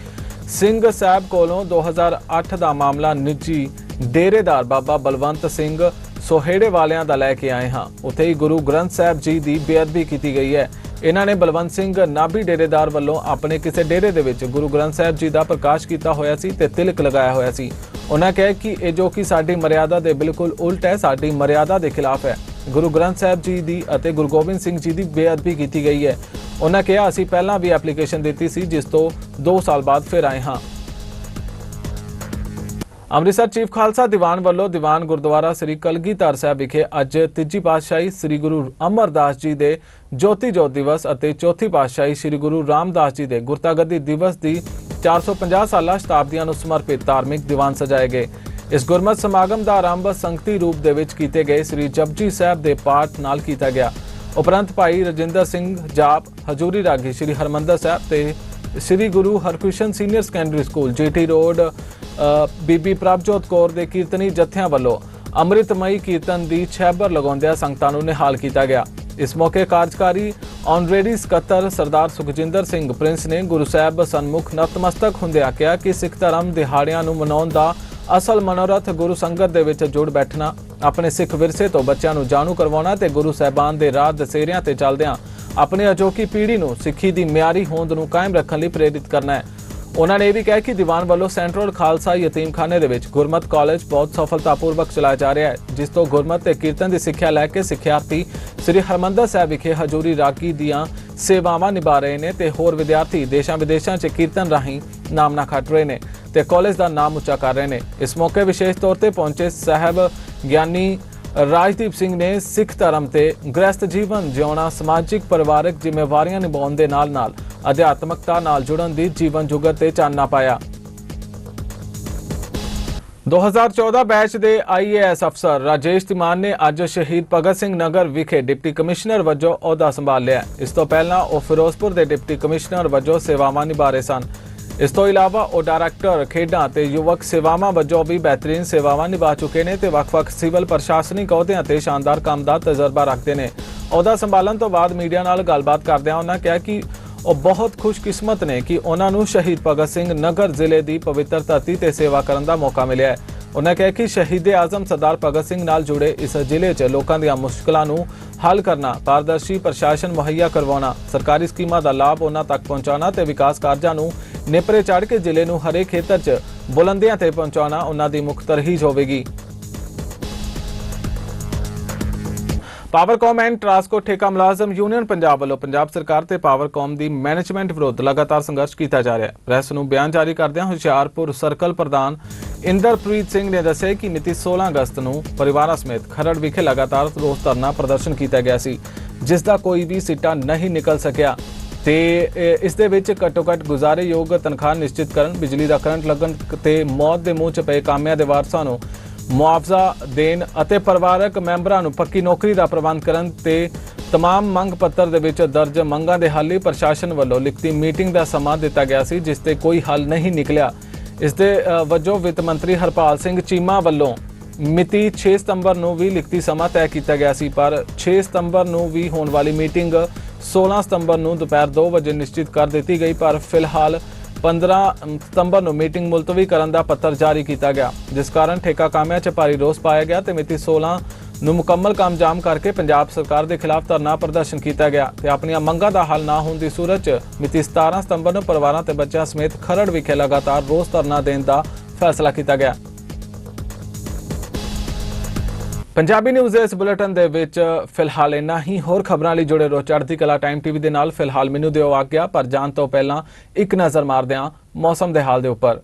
S1: ਸਿੰਘ ਸਾਹਿਬ ਕੋਲੋਂ 2008 ਦਾ ਮਾਮਲਾ ਨਿੱਜੀ ਡੇਰੇਦਾਰ ਬਾਬਾ ਬਲਵੰਤ ਸਿੰਘ ਸੋਹੇੜੇ ਵਾਲਿਆਂ ਦਾ ਲੈ ਕੇ ਆਏ ਹਾਂ। ਉੱਥੇ ਹੀ ਗੁਰੂ ਗ੍ਰੰਥ ਸਾਹਿਬ ਜੀ ਦੀ ਬੇਅਦਬੀ ਕੀਤੀ ਗਈ ਹੈ। ਇਹਨਾਂ ਨੇ ਬਲਵੰਤ ਸਿੰਘ ਨਾਭੀ ਡੇਰੇਦਾਰ ਵੱਲੋਂ ਆਪਣੇ ਕਿਸੇ ਡੇਰੇ ਦੇ ਵਿੱਚ ਗੁਰੂ ਗ੍ਰੰਥ ਸਾਹਿਬ ਜੀ ਦਾ ਪ੍ਰਕਾਸ਼ ਕੀਤਾ ਹੋਇਆ ਸੀ ਤੇ ਤਿਲਕ ਲਗਾਇਆ ਹੋਇਆ ਸੀ। ਉਹਨਾਂ ਕਿਹਾ ਕਿ ਇਹ ਜੋ ਕਿ ਸਾਡੀ ਮਰਿਆਦਾ ਦੇ ਬਿਲਕੁਲ ਉਲਟ ਹੈ, ਸਾਡੀ ਮਰਿਆਦਾ ਦੇ ਖਿਲਾਫ ਹੈ। ਗੁਰੂ ਗ੍ਰੰਥ ਸਾਹਿਬ ਜੀ ਦੀ ਅਤੇ ਗੁਰੂ ਗੋਬਿੰਦ ਸਿੰਘ ਜੀ ਦੀ ਬੇਅਦਬੀ ਕੀਤੀ ਗਈ ਹੈ। ਉਹਨਾਂ ਕਿਹਾ, ਅਸੀਂ ਪਹਿਲਾਂ ਵੀ ਐਪਲੀਕੇਸ਼ਨ ਦਿੱਤੀ ਸੀ, ਜਿਸ ਤੋਂ 2 ਸਾਲ ਬਾਅਦ ਫਿਰ ਆਏ ਹਾਂ। ਅੰਮ੍ਰਿਤਸਰ ਚੀਫ ਖਾਲਸਾ ਦੀਵਾਨ ਵੱਲੋਂ ਦੀਵਾਨ ਗੁਰਦੁਆਰਾ ਸ੍ਰੀ ਕਲਗੀਧਰ ਸਾਹਿਬ ਵਿਖੇ ਅੱਜ ਤੀਜੀ ਪਾਤਸ਼ਾਹੀ ਸ੍ਰੀ ਗੁਰੂ ਅਮਰਦਾਸ ਜੀ ਦੇ ਜੋਤੀ ਜੋਤ ਦਿਵਸ ਅਤੇ ਚੌਥੀ ਪਾਤਸ਼ਾਹੀ ਸ੍ਰੀ ਗੁਰੂ ਰਾਮਦਾਸ ਜੀ ਦੇ ਗੁਰਤਾਗੱਦੀ ਦਿਵਸ ਦੀ 450 ਸਾਲਾ ਸ਼ਤਾਬਦੀਆਂ ਨੂੰ ਸਮਰਪਿਤ ਧਾਰਮਿਕ ਦੀਵਾਨ ਸਜਾਏ ਗਏ। ਇਸ ਗੁਰਮਤ ਸਮਾਗਮ ਦਾ ਆਰੰਭ ਸੰਗਤੀ ਰੂਪ ਦੇ ਵਿੱਚ ਕੀਤੇ ਗਏ ਸ੍ਰੀ ਜਪਜੀ ਸਾਹਿਬ ਦੇ ਪਾਠ ਨਾਲ ਕੀਤਾ ਗਿਆ। ਉਪਰੰਤ ਭਾਈ ਰਜਿੰਦਰ ਸਿੰਘ ਜਾਪ, ਹਜੂਰੀ ਰਾਗੀ ਸ੍ਰੀ ਹਰਮੰਦਰ ਸਾਹਿਬ ਤੇ Sri Guru Harkrishan senior secondary school GT road ਬੀਬੀ ਪ੍ਰਭਜੋਤ ਕੌਰ ਦੇ ਕੀਰਤਨੀ ਜਥਿਆਂ ਵੱਲੋਂ ਅੰਮ੍ਰਿਤਮਈ ਕੀਰਤਨ ਦੀ ਛੈਬਰ ਲਗਾਉਂਦਿਆਂ ਸੰਗਤਾਂ ਨੂੰ ਨਿਹਾਲ ਕੀਤਾ ਗਿਆ। ਇਸ ਮੌਕੇ ਕਾਰਜਕਾਰੀ ਆਨਰੇਡੀ ਸਕੱਤਰ ਸਰਦਾਰ ਸੁਖਜਿੰਦਰ ਸਿੰਘ ਪ੍ਰਿੰਸ ਨੇ ਗੁਰੂ ਸਾਹਿਬ ਸਨਮੁਖ ਨਤਮਸਤਕ ਹੁੰਦਿਆਂ ਕਿਹਾ ਕਿ ਸਿੱਖ ਧਰਮ ਦਿਹਾੜਿਆਂ ਨੂੰ ਮਨਾਉਣ ਦਾ ਅਸਲ ਮਨੋਰਥ ਗੁਰੂ ਸੰਗਤ ਦੇ ਵਿੱਚ ਜੁੜ ਬੈਠਣਾ। ਆਪਣੇ ਸਿੱਖ ਵਿਰਸੇ ਤੋਂ ਬੱਚਿਆਂ ਨੂੰ ਜਾਣੂ ਕਰਵਾਉਣਾ ਤੇ ਗੁਰੂ ਸਾਹਿਬਾਨ ਦੇ ਰਾਹ ਦਸੇਰਿਆਂ ਤੇ ਚੱਲਦਿਆਂ ਆਪਣੀ ਅਜੋਕੀ ਪੀੜ੍ਹੀ ਨੂੰ ਸਿੱਖੀ ਦੀ ਮਿਆਰੀ ਹੋਂਦ ਨੂੰ ਕਾਇਮ ਰੱਖਣ ਲਈ ਪ੍ਰੇਰਿਤ ਕਰਨਾ ਹੈ। ਉਹਨਾਂ ਨੇ ਇਹ ਵੀ ਕਿਹਾ ਕਿ ਦੀਵਾਨ ਵੱਲੋਂ ਸੈਂਟਰਲ ਖਾਲਸਾ ਯਤੀਮਖਾਨੇ ਦੇ ਵਿੱਚ ਗੁਰਮਤ ਕਾਲਜ ਬਹੁਤ ਸਫਲਤਾਪੂਰਵਕ ਚਲਾਇਆ ਜਾ ਰਿਹਾ ਹੈ, ਜਿਸ ਤੋਂ ਗੁਰਮਤ ਤੇ ਕੀਰਤਨ ਦੀ ਸਿੱਖਿਆ ਲੈ ਕੇ ਸਿੱਖਿਆਰਥੀ ਸ੍ਰੀ ਹਰਮੰਦਰ ਸਾਹਿਬ ਵਿਖੇ ਹਜੂਰੀ ਰਾਗੀ ਦੀਆਂ ਸੇਵਾਵਾਂ ਨਿਭਾ ਰਹੇ ਨੇ ਤੇ ਹੋਰ ਵਿਦਿਆਰਥੀ ਦੇਸ਼ਾਂ ਵਿਦੇਸ਼ਾਂ 'ਚ ਕੀਰਤਨ ਰਾਹੀਂ ਨਾਮਨਾ ਖੱਟ ਰਹੇ ਨੇ ਤੇ ਕਾਲਜ ਦਾ ਨਾਮ ਉੱਚਾ ਕਰ ਰਹੇ ਨੇ। ਇਸ ਮੌਕੇ ਵਿਸ਼ੇਸ਼ ਤੌਰ ਤੇ ਪਹੁੰਚੇ ਸਾਹਿਬ ਗਿਆਨੀ ਰਾਜਦੀਪ ਸਿੰਘ ਨੇ ਸਿੱਖ ਧਰਮ ਤੇ ਗ੍ਰਸਤ ਜੀਵਨ ਜਿਉਣਾ, ਸਮਾਜਿਕ, ਪਰਿਵਾਰਕ ਜ਼ਿੰਮੇਵਾਰੀਆਂ ਨਿਭਾਉਣ ਦੇ ਨਾਲ-ਨਾਲ ਅਧਿਆਤਮਕਤਾ ਨਾਲ ਜੁੜਨ ਦੀ ਜੀਵਨ ਜੁਗਤ ਤੇ ਚਾਨਣਾ ਪਾਇਆ। 2014 ਬੈਚ ਦੇ ਆਈਏਐਸ ਅਫਸਰ ਰਾਜੇਸ਼ ਤਿਮਾਨ ਨੇ ਅੱਜ ਸ਼ਹੀਦ ਭਗਤ ਸਿੰਘ ਨਗਰ ਵਿਖੇ ਡਿਪਟੀ ਕਮਿਸ਼ਨਰ ਵਜੋਂ ਅਹੁਦਾ ਸੰਭਾਲ ਲਿਆ। ਇਸ ਤੋਂ ਪਹਿਲਾਂ ਉਹ ਫਿਰੋਜ਼ਪੁਰ ਦੇ ਡਿਪਟੀ ਕਮਿਸ਼ਨਰ ਵਜੋਂ ਸੇਵਾਵਾਂ ਨਿਭਾ ਰਹੇ ਸਨ। ਇਸ ਤੋਂ ਇਲਾਵਾ ਉਹ ਡਾਇਰੈਕਟਰ, ਖੇਡਾਂ ਤੇ ਯੁਵਕ ਸੇਵਾਵਾਂ ਵਜੋਂ ਵੀ ਬਿਹਤਰੀਨ ਸੇਵਾਵਾਂ ਨਿਭਾ ਚੁੱਕੇ ਨੇ ਤੇ ਵੱਖ-ਵੱਖ ਸਿਵਲ ਪ੍ਰਸ਼ਾਸਨਿਕ ਅਹੁਦਿਆਂ ਤੇ ਸ਼ਾਨਦਾਰ ਕੰਮ ਦਾ ਤਜਰਬਾ ਰੱਖਦੇ ਨੇ। ਅਹੁਦਾ ਸੰਭਾਲਣ ਤੋਂ ਬਾਅਦ ਮੀਡੀਆ ਨਾਲ ਗੱਲਬਾਤ ਕਰਦਿਆਂ ਉਹਨਾਂ ਕਿਹਾ ਕਿ ਉਹ ਬਹੁਤ ਖੁਸ਼ਕਿਸਮਤ ਨੇ ਕਿ ਉਹਨਾਂ ਨੂੰ ਸ਼ਹੀਦ ਭਗਤ ਸਿੰਘ ਨਗਰ ਜ਼ਿਲ੍ਹੇ ਦੀ ਪਵਿੱਤਰ ਧਰਤੀ ਤੇ ਸੇਵਾ ਕਰਨ ਦਾ ਮੌਕਾ ਮਿਲਿਆ ਹੈ। ਉਹਨਾਂ ਕਿਹਾ ਕਿ ਸ਼ਹੀਦ ਆਜ਼ਮ ਸਰਦਾਰ ਭਗਤ ਸਿੰਘ ਨਾਲ ਜੁੜੇ ਇਸ ਜ਼ਿਲ੍ਹੇ 'ਚ ਲੋਕਾਂ ਦੀਆਂ ਮੁਸ਼ਕਲਾਂ ਨੂੰ ਹੱਲ ਕਰਨਾ, ਪਾਰਦਰਸ਼ੀ ਪ੍ਰਸ਼ਾਸਨ ਮੁਹੱਈਆ ਕਰਵਾਉਣਾ, ਸਰਕਾਰੀ ਸਕੀਮਾਂ ਦਾ ਲਾਭ ਉਹਨਾਂ ਤੱਕ ਪਹੁੰਚਾਉਣਾ ਤੇ ਵਿਕਾਸ ਕਾਰਜਾਂ ਨੂੰ ਨੇਪਰੇ ਚੜ੍ਹ ਕੇ ਜ਼ਿਲ੍ਹੇ ਨੂੰ ਹਰੇ ਖੇਤਰ 'ਚ ਬੁਲੰਦੀਆਂ ਤੇ ਪਹੁੰਚਾਉਣਾ ਉਹਨਾਂ ਦੀ ਮੁੱਖ ਤਰਜੀਹ ਹੋਵੇਗੀ। ਪਾਵਰਕਾਮ ਐਂਡ ਟਰਾਂਸਕੋ ਠੇਕਾ ਮੁਲਾਜ਼ਮ ਯੂਨੀਅਨ ਪੰਜਾਬ ਵੱਲੋਂ ਪੰਜਾਬ ਸਰਕਾਰ ਤੇ ਪਾਵਰਕਾਮ ਦੀ ਮੈਨੇਜਮੈਂਟ ਵਿਰੁੱਧ ਲਗਾਤਾਰ ਸੰਘਰਸ਼ ਕੀਤਾ ਜਾ ਰਿਹਾ ਹੈ। ਪ੍ਰੈਸ ਨੂੰ ਬਿਆਨ ਜਾਰੀ ਕਰਦਿਆਂ ਹੁਸ਼ਿਆਰਪੁਰ ਸਰਕਲ ਪ੍ਰਧਾਨ ਇੰਦਰਪ੍ਰੀਤ ਸਿੰਘ ਨੇ ਦੱਸਿਆ ਕਿ ਮਿਤੀ 16 ਅਗਸਤ ਨੂੰ ਪਰਿਵਾਰਾਂ ਸਮੇਤ ਖਰੜ ਵਿਖੇ ਲਗਾਤਾਰ ਰੋਸ ਧਰਨਾ ਪ੍ਰਦਰਸ਼ਨ ਕੀਤਾ ਗਿਆ ਸੀ, ਜਿਸ ਦਾ ਕੋਈ ਵੀ ਸਿੱਟਾ ਨਹੀਂ ਨਿਕਲ ਸਕਿਆ। ਤੇ ਅ, ਇਸ ਦੇ ਵਿੱਚ ਘੱਟੋ ਘੱਟ ਗੁਜ਼ਾਰੇਯੋਗ ਤਨਖਾਹ ਨਿਸ਼ਚਿਤ ਕਰਨ ਬਿਜਲੀ ਦਾ ਕਰੰਟ ਲੱਗਣ ਤੇ ਮੌਤ ਦੇ ਮੂੰਹ 'ਚ ਪਏ ਕਾਮਿਆਂ ਦੇ ਵਾਰਸਾਂ ਨੂੰ ਮੁਆਵਜ਼ਾ ਦੇਣ ਅਤੇ ਪਰਿਵਾਰਕ ਮੈਂਬਰਾਂ ਨੂੰ ਪੱਕੀ ਨੌਕਰੀ ਦਾ ਪ੍ਰਬੰਧ ਕਰਨ ਤੇ तमाम ਮੰਗ ਪੱਤਰ ਦੇ ਵਿੱਚ ਦਰਜ ਮੰਗਾਂ ਦੇ ਹੱਲ ਲਈ ਪ੍ਰਸ਼ਾਸਨ ਵੱਲੋਂ ਲਿਖਤੀ ਮੀਟਿੰਗ ਦਾ ਸਮਾਂ ਦਿੱਤਾ ਗਿਆ ਸੀ ਜਿਸ ਤੇ ਕੋਈ ਹੱਲ ਨਹੀਂ ਨਿਕਲਿਆ ਇਸ ਦੇ ਅ, ਵਜੋਂ ਵਿੱਤ ਮੰਤਰੀ ਹਰਪਾਲ ਸਿੰਘ ਚੀਮਾ ਵੱਲੋਂ ਮਿਤੀ 6 ਸਤੰਬਰ ਨੂੰ ਵੀ ਲਿਖਤੀ ਸਮਾਂ ਤੈਅ ਕੀਤਾ ਗਿਆ ਸੀ ਪਰ 6 ਸਤੰਬਰ ਨੂੰ ਵੀ ਹੋਣ ਵਾਲੀ ਮੀਟਿੰਗ 16 ਸਤੰਬਰ ਨੂੰ ਦੁਪਹਿਰ 2 ਵਜੇ ਨਿਸ਼ਚਿਤ ਕਰ ਦਿੱਤੀ ਗਈ, ਪਰ ਫਿਲਹਾਲ 15 ਸਤੰਬਰ ਨੂੰ ਮੀਟਿੰਗ ਮੁਲਤਵੀ ਕਰਨ ਦਾ ਪੱਤਰ ਜਾਰੀ ਕੀਤਾ ਗਿਆ, ਜਿਸ ਕਾਰਨ ਠੇਕਾ ਕਾਮਿਆਂ 'ਚ ਭਾਰੀ ਰੋਸ ਪਾਇਆ ਗਿਆ ਤੇ ਮਿਤੀ 16 ਨੂੰ ਮੁਕੰਮਲ ਕੰਮ ਜਾਮ ਕਰਕੇ ਪੰਜਾਬ ਸਰਕਾਰ ਦੇ ਖਿਲਾਫ ਧਰਨਾ ਪ੍ਰਦਰਸ਼ਨ ਕੀਤਾ ਗਿਆ ਤੇ ਆਪਣੀਆਂ ਮੰਗਾਂ ਦਾ ਹੱਲ ਨਾ ਹੋਣ ਦੀ ਸੂਰਤ 'ਚ ਮਿਤੀ 17 ਸਤੰਬਰ ਨੂੰ ਪਰਿਵਾਰਾਂ ਤੇ ਬੱਚਿਆਂ ਸਮੇਤ ਖਰੜ ਵਿਖੇ ਲਗਾਤਾਰ ਰੋਸ ਧਰਨਾ ਦੇਣ ਦਾ ਫੈਸਲਾ ਕੀਤਾ ਗਿਆ। ਪੰਜਾਬੀ ਨਿਊਜ਼ ਦੇ ਇਸ ਬੁਲੇਟਿਨ ਦੇ ਵਿੱਚ ਫਿਲਹਾਲ ਇੰਨਾ ਹੀ। ਹੋਰ ਖਬਰਾਂ ਲਈ ਜੁੜੇ ਰਹੋ ਚੜ੍ਹਦੀ ਕਲਾ ਟਾਈਮ ਟੀਵੀ ਦੇ ਨਾਲ। ਫਿਲਹਾਲ ਮੈਨੂੰ ਦਿਓ ਆਗਿਆ, ਪਰ ਜਾਣ ਤੋਂ ਪਹਿਲਾਂ ਇੱਕ ਨਜ਼ਰ ਮਾਰਦੇ ਹਾਂ ਮੌਸਮ ਦੇ ਹਾਲ ਦੇ ਉੱਪਰ।